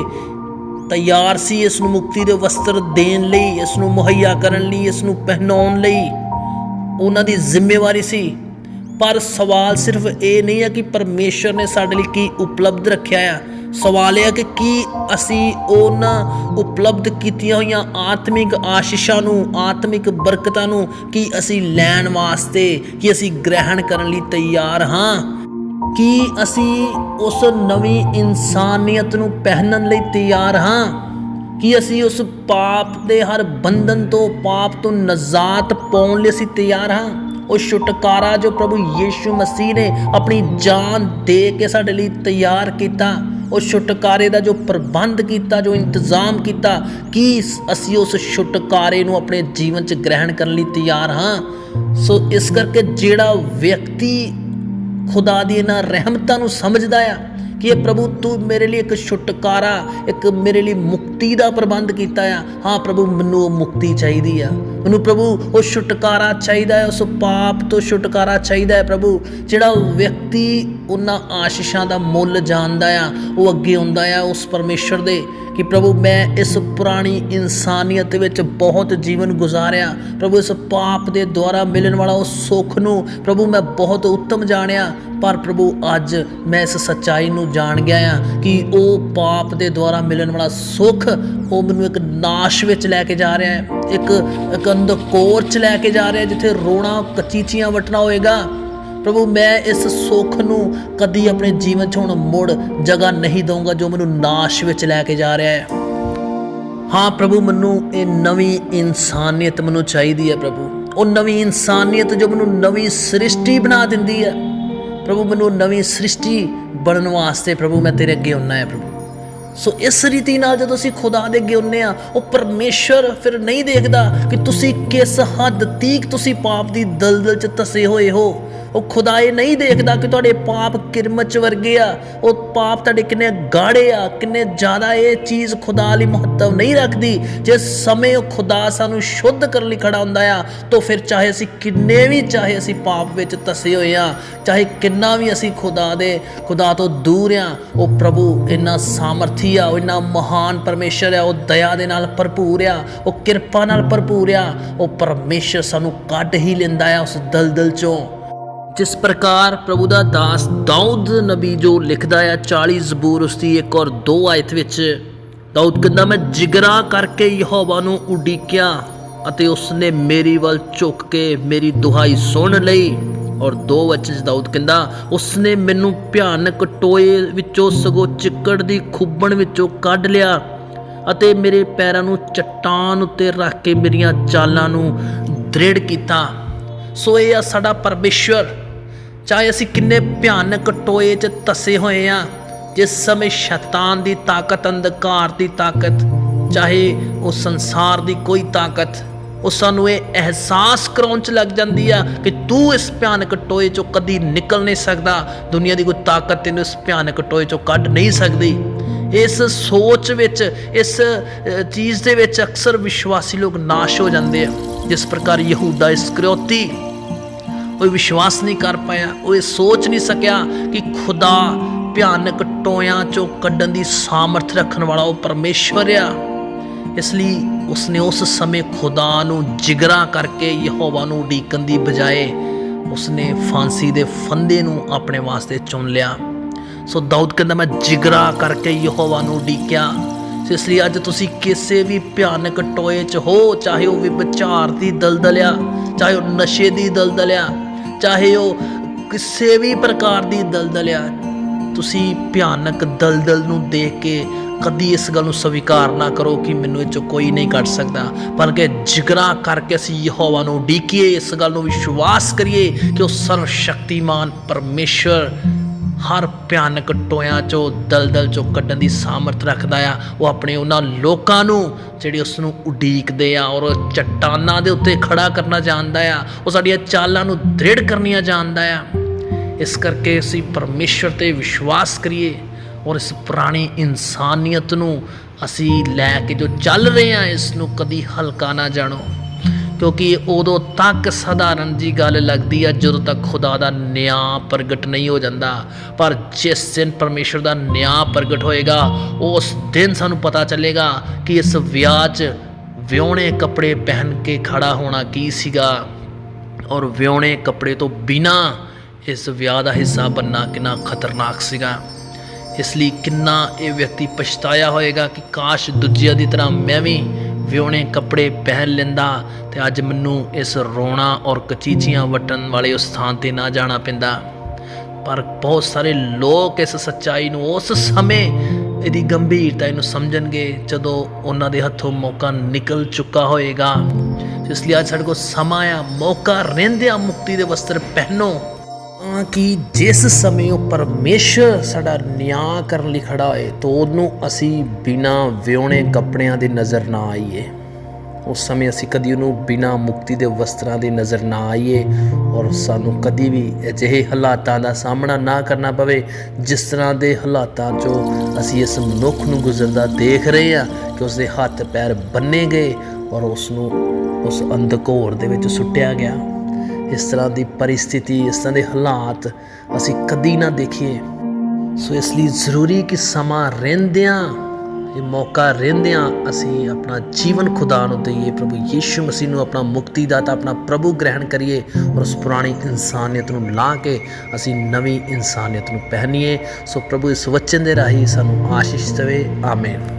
ਤਿਆਰ ਸੀ ਇਸ ਨੂੰ ਮੁਕਤੀ ਦੇ ਵਸਤਰ ਦੇਣ ਲਈ, ਇਸ ਨੂੰ ਮੁਹੱਈਆ ਕਰਨ ਲਈ, ਇਸ ਨੂੰ ਪਹਿਨਾਉਣ ਲਈ। ਉਹਨਾਂ ਦੀ ਜ਼ਿੰਮੇਵਾਰੀ ਸੀ। ਪਰ ਸਵਾਲ ਸਿਰਫ ਇਹ ਨਹੀਂ ਹੈ ਕਿ ਪਰਮੇਸ਼ਰ ਨੇ ਸਾਡੇ ਲਈ ਕੀ ਉਪਲਬਧ ਰੱਖਿਆ ਆ। ਸਵਾਲ ਇਹ ਹੈ ਕਿ ਕੀ ਅਸੀਂ ਉਹਨਾਂ ਉਪਲਬਧ ਕੀਤੀਆਂ ਹੋਈਆਂ ਆਤਮਿਕ ਆਸ਼ੀਸ਼ਾਂ ਨੂੰ, ਆਤਮਿਕ ਬਰਕਤਾਂ ਨੂੰ ਕੀ ਅਸੀਂ ਲੈਣ ਵਾਸਤੇ, ਕੀ ਅਸੀਂ ਗ੍ਰਹਿਣ ਕਰਨ ਲਈ ਤਿਆਰ ਹਾਂ? ਕੀ ਅਸੀਂ ਉਸ ਨਵੀਂ ਇਨਸਾਨੀਅਤ ਨੂੰ ਪਹਿਨਣ ਲਈ ਤਿਆਰ ਹਾਂ? ਕੀ ਅਸੀਂ ਉਸ ਪਾਪ ਦੇ ਹਰ ਬੰਧਨ ਤੋਂ, ਪਾਪ ਤੋਂ ਨਜ਼ਾਤ ਪਾਉਣ ਲਈ ਅਸੀਂ ਤਿਆਰ ਹਾਂ? ਉਹ ਛੁਟਕਾਰਾ ਜੋ ਪ੍ਰਭੂ ਯੀਸ਼ੂ ਮਸੀਹ ਨੇ ਆਪਣੀ ਜਾਨ ਦੇ ਕੇ ਸਾਡੇ ਲਈ ਤਿਆਰ ਕੀਤਾ। ਉਹ ਛੁਟਕਾਰੇ ਦਾ ਜੋ ਪ੍ਰਬੰਧ ਕੀਤਾ, ਜੋ ਇੰਤਜ਼ਾਮ ਕੀਤਾ, ਕੀ ਅਸੀਂ ਉਸ ਛੁਟਕਾਰੇ ਨੂੰ ਆਪਣੇ ਜੀਵਨ 'ਚ ਗ੍ਰਹਿਣ ਕਰਨ ਲਈ ਤਿਆਰ ਹਾਂ? ਸੋ ਇਸ ਕਰਕੇ ਜਿਹੜਾ ਵਿਅਕਤੀ ਖੁਦਾ ਦੀ ਇਹਨਾਂ ਰਹਿਮਤਾਂ ਨੂੰ ਸਮਝਦਾ ਆ ਕਿ ਇਹ ਪ੍ਰਭੂ ਤੂੰ ਮੇਰੇ ਲਈ ਇੱਕ ਛੁਟਕਾਰਾ ਇੱਕ ਮੇਰੇ ਲਈ ਮੁਕਤੀ ਦਾ ਪ੍ਰਬੰਧ ਕੀਤਾ ਆ ਹਾਂ ਪ੍ਰਭੂ ਮੈਨੂੰ ਉਹ ਮੁਕਤੀ ਚਾਹੀਦੀ ਆ ਮੈਨੂੰ ਪ੍ਰਭੂ ਉਹ ਛੁਟਕਾਰਾ ਚਾਹੀਦਾ ਹੈ ਉਸ ਪਾਪ ਤੋਂ ਛੁਟਕਾਰਾ ਚਾਹੀਦਾ ਹੈ ਪ੍ਰਭੂ ਜਿਹੜਾ ਵਿਅਕਤੀ ਉਹਨਾਂ ਆਸ਼ੀਸ਼ਾਂ ਦਾ ਮੁੱਲ ਜਾਣਦਾ ਆ ਉਹ ਅੱਗੇ ਆਉਂਦਾ ਆ ਉਸ ਪਰਮੇਸ਼ਰ ਦੇ ਕਿ ਪ੍ਰਭੂ ਮੈਂ ਇਸ ਪੁਰਾਣੀ ਇਨਸਾਨੀਅਤ ਵਿੱਚ ਬਹੁਤ ਜੀਵਨ ਗੁਜ਼ਾਰਿਆ ਪ੍ਰਭੂ ਇਸ ਪਾਪ ਦੇ ਦੁਆਰਾ ਮਿਲਣ ਵਾਲਾ ਉਸ ਸੁੱਖ ਨੂੰ ਪ੍ਰਭੂ ਮੈਂ ਬਹੁਤ ਉੱਤਮ ਜਾਣਿਆ ਪਰ ਪ੍ਰਭੂ, ਅੱਜ ਮੈਂ ਇਸ ਸੱਚਾਈ ਨੂੰ ਜਾਣ ਗਿਆ ਆ ਕਿ ਉਹ ਪਾਪ ਦੇ ਦੁਆਰਾ ਮਿਲਣ ਵਾਲਾ ਸੁੱਖ ਉਹ ਮੈਨੂੰ ਇੱਕ ਨਾਸ਼ ਵਿੱਚ ਲੈ ਕੇ ਜਾ ਰਿਹਾ ਹੈ। ਇੱਕ ਇੱਕ ਅੰਧਕੋਰ ਚ ਲੈ ਕੇ ਜਾ ਰਿਹਾ ਜਿੱਥੇ ਰੋਣਾ, ਕਚੀਚੀਆਂ ਵਟਣਾ ਹੋਏਗਾ। ਪ੍ਰਭੂ, ਮੈਂ ਇਸ ਸੁੱਖ ਨੂੰ ਕਦੀ ਆਪਣੇ ਜੀਵਨ 'ਚ ਹੁਣ ਮੁੜ ਜਗ੍ਹਾ ਨਹੀਂ ਦਊਂਗਾ ਜੋ ਮੈਨੂੰ ਨਾਸ਼ ਵਿੱਚ ਲੈ ਕੇ ਜਾ ਰਿਹਾ ਹੈ। ਹਾਂ ਪ੍ਰਭੂ, ਮੈਨੂੰ ਇਹ ਨਵੀਂ ਇਨਸਾਨੀਅਤ ਮੈਨੂੰ ਚਾਹੀਦੀ ਹੈ ਪ੍ਰਭੂ। ਉਹ ਨਵੀਂ ਇਨਸਾਨੀਅਤ ਜੋ ਮੈਨੂੰ ਨਵੀਂ ਸ੍ਰਿਸ਼ਟੀ ਬਣਾ ਦਿੰਦੀ ਹੈ। ਪ੍ਰਭੂ, ਮੈਨੂੰ ਨਵੀਂ ਸ੍ਰਿਸ਼ਟੀ ਬਣਨ ਵਾਸਤੇ ਪ੍ਰਭੂ, ਮੈਂ ਤੇਰੇ ਅੱਗੇ ਹੁੰਨਾ ਹੈ ਪ੍ਰਭੂ। ਸੋ ਇਸ ਰੀਤੀ ਨਾਲ ਜਦੋਂ ਅਸੀਂ ਖੁਦਾ ਦੇ ਅੱਗੇ ਹੁੰਨੇ ਆ ਉਹ ਪਰਮੇਸ਼ਰ ਫਿਰ ਨਹੀਂ ਦੇਖਦਾ ਕਿ ਤੁਸੀਂ ਕਿਸ ਹੱਦ ਤੀਕ ਤੁਸੀਂ ਪਾਪ ਦੀ ਦਲਦਲ 'ਚ ਤਸੇ ਹੋਏ ਹੋ। ਉਹ ਖੁਦਾ ਇਹ ਨਹੀਂ ਦੇਖਦਾ ਕਿ ਤੁਹਾਡੇ ਪਾਪ ਕਿਰਮਚ ਵਰਗੇ ਆ। ਉਹ ਪਾਪ ਤੁਹਾਡੇ ਕਿੰਨੇ ਗਾੜੇ ਆ, ਕਿੰਨੇ ਜ਼ਿਆਦਾ ਇਹ ਚੀਜ਼ ਖੁਦਾ ਲਈ ਮਹੱਤਵ ਨਹੀਂ ਰੱਖਦੀ। ਜੇ ਸਮੇਂ ਉਹ ਖੁਦਾ ਸਾਨੂੰ ਸ਼ੁੱਧ ਕਰਨ ਲਈ ਖੜਾ ਹੁੰਦਾ ਆ, ਤਾਂ ਫਿਰ ਚਾਹੇ ਅਸੀਂ ਕਿੰਨੇ ਵੀ, ਚਾਹੇ ਅਸੀਂ ਪਾਪ ਵਿੱਚ ਤਸੇ ਹੋਏ ਆ, ਚਾਹੇ ਕਿੰਨਾ ਵੀ ਅਸੀਂ ਖੁਦਾ ਦੇ, ਖੁਦਾ ਤੋਂ ਦੂਰ ਆ, ਉਹ ਪ੍ਰਭੂ ਇੰਨਾ ਸਾਮਰਥੀ ਆ, ਉਹ ਇੰਨਾ ਮਹਾਨ ਪਰਮੇਸ਼ਰ ਆ, ਉਹ ਦਇਆ ਦੇ ਨਾਲ ਭਰਪੂਰ ਆ, ਉਹ ਕਿਰਪਾ ਨਾਲ ਭਰਪੂਰ ਆ, ਉਹ ਪਰਮੇਸ਼ਰ ਸਾਨੂੰ ਕੱਢ ਹੀ ਲੈਂਦਾ ਆ ਉਸ ਦਲਦਲ ਚੋਂ। ਜਿਸ ਪ੍ਰਕਾਰ ਪ੍ਰਭੂ ਦਾ ਦਾਸ ਦਾਊਦ ਨਬੀ ਜੋ ਲਿਖਦਾ ਆ 40 ਜ਼ਬੂਰ ਉਸਦੀ ਇੱਕ ਔਰ ਦੋ ਆਇਤ ਵਿੱਚ, ਦਾਊਦ ਕਹਿੰਦਾ, ਮੈਂ ਜਿਗਰਾ ਕਰਕੇ ਯਹੋਵਾ ਨੂੰ ਉਡੀਕਿਆ ਅਤੇ ਉਸਨੇ ਮੇਰੀ ਵੱਲ ਝੁੱਕ ਕੇ ਮੇਰੀ ਦੁਹਾਈ ਸੁਣ ਲਈ। ਔਰ ਦੋ ਵਚਨ ਦਾਊਦ ਕਹਿੰਦਾ, ਉਸਨੇ ਮੈਨੂੰ ਭਿਆਨਕ ਟੋਏ ਵਿੱਚੋਂ ਸਗੋਂ ਚਿੱਕੜ ਦੀ ਖੁੱਬਣ ਵਿੱਚੋਂ ਕੱਢ ਲਿਆ ਅਤੇ ਮੇਰੇ ਪੈਰਾਂ ਨੂੰ ਚਟਾਨ ਉੱਤੇ ਰੱਖ ਕੇ ਮੇਰੀਆਂ ਚਾਲਾਂ ਨੂੰ ਦ੍ਰਿੜ ਕੀਤਾ। ਸੋ ਇਹ ਆ ਸਾਡਾ ਪਰਮੇਸ਼ਵਰ। ਚਾਹੇ ਅਸੀਂ ਕਿੰਨੇ ਭਿਆਨਕ ਟੋਏ 'ਚ ਤਸੇ ਹੋਏ ਆ, ਜਿਸ ਸਮੇਂ ਸ਼ੈਤਾਨ ਦੀ ਤਾਕਤ, ਅੰਧਕਾਰ ਦੀ ਤਾਕਤ, ਚਾਹੇ ਉਹ ਸੰਸਾਰ ਦੀ ਕੋਈ ਤਾਕਤ, ਉਹ ਸਾਨੂੰ ਇਹ ਅਹਿਸਾਸ ਕਰਾਉਣ ਚ ਲੱਗ ਜਾਂਦੀ ਆ ਕਿ ਤੂੰ ਇਸ ਭਿਆਨਕ ਟੋਏ ਚੋਂ ਕਦੀ ਨਿਕਲ ਨਹੀਂ ਸਕਦਾ, ਦੁਨੀਆ ਦੀ ਕੋਈ ਤਾਕਤ ਤੈਨੂੰ ਇਸ ਭਿਆਨਕ ਟੋਏ ਚੋਂ ਕੱਢ ਨਹੀਂ ਸਕਦੀ। ਇਸ ਸੋਚ ਵਿੱਚ, ਇਸ ਚੀਜ਼ ਦੇ ਵਿੱਚ ਅਕਸਰ ਵਿਸ਼ਵਾਸੀ ਲੋਕ ਨਾਸ਼ ਹੋ ਜਾਂਦੇ ਆ, ਜਿਸ ਪ੍ਰਕਾਰ ਯਹੂਦਾ ਇਸਕਰਿਓਤੀ ਕੋਈ ਵਿਸ਼ਵਾਸ ਨਹੀਂ ਕਰ ਪਾਇਆ, ਉਹ ਇਹ ਸੋਚ ਨਹੀਂ ਸਕਿਆ ਕਿ ਖੁਦਾ ਭਿਆਨਕ ਟੋਇਆਂ ਚੋਂ ਕੱਢਣ ਦੀ ਸਾਮਰਥ ਰੱਖਣ ਵਾਲਾ ਉਹ ਪਰਮੇਸ਼ਵਰ ਆ। ਇਸ ਲਈ ਉਸਨੇ ਉਸ ਸਮੇਂ ਖੁਦਾ ਨੂੰ ਜਿਗਰਾ ਕਰਕੇ ਯਹੋਵਾ ਨੂੰ ਉਡੀਕਣ ਦੀ ਬਜਾਏ ਉਸਨੇ ਫਾਂਸੀ ਦੇ ਫੰਦੇ ਨੂੰ ਆਪਣੇ ਵਾਸਤੇ ਚੁਣ ਲਿਆ। ਸੋ ਦਾਊਦ ਕਹਿੰਦਾ, ਮੈਂ ਜਿਗਰਾ ਕਰਕੇ ਯਹੋਵਾ ਨੂੰ ਉਡੀਕਿਆ। ਇਸ ਲਈ ਅੱਜ ਤੁਸੀਂ ਕਿਸੇ ਵੀ ਭਿਆਨਕ ਟੋਏ 'ਚ ਹੋ, ਚਾਹੇ ਉਹ ਵਿਚਾਰ ਦੀ ਦਲਦਲਿਆ ਚਾਹੇ ਉਹ ਨਸ਼ੇ ਦੀ ਦਲਦਲਿਆ ਚਾਹੇ ਉਹ ਕਿਸੇ ਵੀ ਪ੍ਰਕਾਰ ਦੀ ਦਲਦਲ ਆ, ਤੁਸੀਂ ਭਿਆਨਕ ਦਲਦਲ ਨੂੰ ਦੇਖ ਕੇ ਕਦੀ ਇਸ ਗੱਲ ਨੂੰ ਸਵੀਕਾਰ ਨਾ ਕਰੋ ਕਿ ਮੈਨੂੰ ਇਹ 'ਚ ਕੋਈ ਨਹੀਂ ਕੱਢ ਸਕਦਾ। ਬਲਕਿ ਜਿਗਰਾ ਕਰਕੇ ਅਸੀਂ ਯਹੋਵਾ ਨੂੰ ਉਡੀਕੀਏ, ਇਸ ਗੱਲ ਨੂੰ ਵਿਸ਼ਵਾਸ ਕਰੀਏ ਕਿ ਉਹ ਸਰਵ ਸ਼ਕਤੀਮਾਨ ਪਰਮੇਸ਼ਰ ਹਰ ਭਿਆਨਕ ਟੋਇਆਂ ਚੋਂ, ਦਲਦਲ ਚੋਂ ਕੱਢਣ ਦੀ ਸਾਮਰਥ ਰੱਖਦਾ ਆ। ਉਹ ਆਪਣੇ ਉਹਨਾਂ ਲੋਕਾਂ ਨੂੰ ਜਿਹੜੇ ਉਸ ਨੂੰ ਉਡੀਕਦੇ ਆ ਔਰ ਉਹ ਚਟਾਨਾਂ ਦੇ ਉੱਤੇ ਖੜਾ ਕਰਨਾ ਜਾਣਦਾ ਆ। ਉਹ ਸਾਡੀਆਂ ਚਾਲਾਂ ਨੂੰ ਦ੍ਰਿੜ ਕਰਨੀਆਂ ਜਾਣਦਾ ਆ। ਇਸ ਕਰਕੇ ਅਸੀਂ ਪਰਮੇਸ਼ਰ ਤੇ ਵਿਸ਼ਵਾਸ ਕਰੀਏ ਔਰ ਇਸ ਪੁਰਾਣੀ ਇਨਸਾਨੀਅਤ ਨੂੰ ਅਸੀਂ ਲੈ ਕੇ ਜੋ ਚੱਲ ਰਹੇ ਹਾਂ ਇਸ ਨੂੰ ਕਦੀ ਹਲਕਾ ਨਾ ਜਾਣੋ। ਕਿਉਂਕਿ ਉਦੋਂ ਤੱਕ ਸਧਾਰਨ ਜੀ ਗੱਲ ਲੱਗਦੀ ਆ, ਜਦੋਂ ਤੱਕ ਖੁਦਾ ਦਾ ਨਿਆਂ ਪ੍ਰਗਟ ਨਹੀਂ ਹੋ ਜਾਂਦਾ। ਪਰ ਜਿਸ ਦਿਨ ਪਰਮੇਸ਼ਰ ਦਾ ਨਿਆਂ ਪ੍ਰਗਟ ਹੋਏਗਾ, ਉਸ ਦਿਨ ਸਾਨੂੰ ਪਤਾ ਚੱਲੇਗਾ ਕਿ ਇਸ ਵਿਆਹ 'ਚ ਵਿਉਣੇ ਕੱਪੜੇ ਪਹਿਨ ਕੇ ਖੜਾ ਹੋਣਾ ਕੀ ਸੀਗਾ। ਔਰ ਵਿਉਣੇ ਕੱਪੜੇ ਤੋਂ ਬਿਨਾ ਇਸ ਵਿਆਹ ਦਾ ਹਿੱਸਾ ਬੰਨਾ ਕਿੰਨਾ ਖਤਰਨਾਕ ਸੀਗਾ। ਇਸ ਲਈ ਕਿੰਨਾ ਇਹ ਵਿਅਕਤੀ ਪਛਤਾਇਆ ਹੋਏਗਾ ਕਿ ਕਾਸ਼ ਦੂਜਿਆਂ ਦੀ ਤਰ੍ਹਾਂ ਮੈਂ ਵੀ ਵਿਉਣੇ ਕੱਪੜੇ ਪਹਿਨ ਲੈਂਦਾ ਤੇ ਅੱਜ ਮੈਨੂੰ ਇਸ ਰੋਣਾ ਔਰ ਕਚੀਚੀਆਂ ਵਟਣ ਵਾਲੇ ਉਸ ਥਾਂ ਤੇ ਨਾ ਜਾਣਾ ਪੈਂਦਾ। ਪਰ ਬਹੁਤ ਸਾਰੇ ਲੋਕ ਇਸ ਸੱਚਾਈ ਨੂੰ ਉਸ ਸਮੇਂ ਇਹਦੀ ਗੰਭੀਰਤਾ ਇਹਨੂੰ ਸਮਝਣਗੇ ਜਦੋਂ ਉਹਨਾਂ ਦੇ ਹੱਥੋਂ ਮੌਕਾ ਨਿਕਲ ਚੁੱਕਾ ਹੋਏਗਾ। ਇਸ ਲਈ ਅੱਜ ਸਾਡੇ ਕੋਲ ਸਮਾਂ ਆ, ਮੌਕਾ ਰਹਿੰਦਿਆਂ ਮੁਕਤੀ ਦੇ ਵਸਤਰ ਪਹਿਨੋ। ਤਾਂ ਕਿ ਜਿਸ ਸਮੇਂ ਉਹ ਪਰਮੇਸ਼ਰ ਸਾਡਾ ਨਿਆਂ ਕਰਨ ਲਈ ਖੜਾ ਹੋਏ, ਤਾਂ ਉਹਨੂੰ ਅਸੀਂ ਬਿਨਾ ਵਿਉਣੇ ਕੱਪੜਿਆਂ ਦੇ ਨਜ਼ਰ ਨਾ ਆਈਏ। ਉਸ ਸਮੇਂ ਅਸੀਂ ਕਦੀ ਉਹਨੂੰ ਬਿਨਾ ਮੁਕਤੀ ਦੇ ਵਸਤਰਾਂ ਦੇ ਨਜ਼ਰ ਨਾ ਆਈਏ ਔਰ ਸਾਨੂੰ ਕਦੀ ਵੀ ਅਜਿਹੇ ਹਾਲਾਤਾਂ ਦਾ ਸਾਹਮਣਾ ਨਾ ਕਰਨਾ ਪਵੇ, ਜਿਸ ਤਰ੍ਹਾਂ ਦੇ ਹਾਲਾਤਾਂ 'ਚੋਂ ਅਸੀਂ ਇਸ ਮਨੁੱਖ ਨੂੰ ਗੁਜ਼ਰਦਾ ਦੇਖ ਰਹੇ ਹਾਂ ਕਿ ਉਸਦੇ ਹੱਥ ਪੈਰ ਬੰਨੇ ਗਏ ਔਰ ਉਸ ਨੂੰ ਉਸ ਅੰਧਕੋਰ ਦੇ ਵਿੱਚ ਸੁੱਟਿਆ ਗਿਆ। ਇਸ ਤਰ੍ਹਾਂ ਦੀ ਪਰਿਸਥਿਤੀ, ਇਸ ਤਰ੍ਹਾਂ ਦੇ ਹਾਲਾਤ ਅਸੀਂ ਕਦੀ ਨਾ ਦੇਖੀਏ। ਸੋ ਇਸ ਲਈ ਜ਼ਰੂਰੀ ਕਿ ਸਮਾਂ ਰਹਿੰਦਿਆਂ, ਇਹ ਮੌਕਾ ਰਹਿੰਦਿਆਂ ਅਸੀਂ ਆਪਣਾ ਜੀਵਨ ਖੁਦਾ ਨੂੰ ਦਈਏ, ਪ੍ਰਭੂ ਯੀਸ਼ੂ ਮਸੀਹ ਨੂੰ ਆਪਣਾ ਮੁਕਤੀ ਦਾਤਾ ਆਪਣਾ ਪ੍ਰਭੂ ਗ੍ਰਹਿਣ ਕਰੀਏ ਔਰ ਉਸ ਪੁਰਾਣੀ ਇਨਸਾਨੀਅਤ ਨੂੰ ਲਾ ਕੇ ਅਸੀਂ ਨਵੀਂ ਇਨਸਾਨੀਅਤ ਨੂੰ ਪਹਿਨੀਏ। ਸੋ ਪ੍ਰਭੂ ਇਸ ਵਚਨ ਦੇ ਰਾਹੀਂ ਸਾਨੂੰ ਆਸ਼ੀਸ਼ ਦੇਵੇ। ਆਮੇਨ।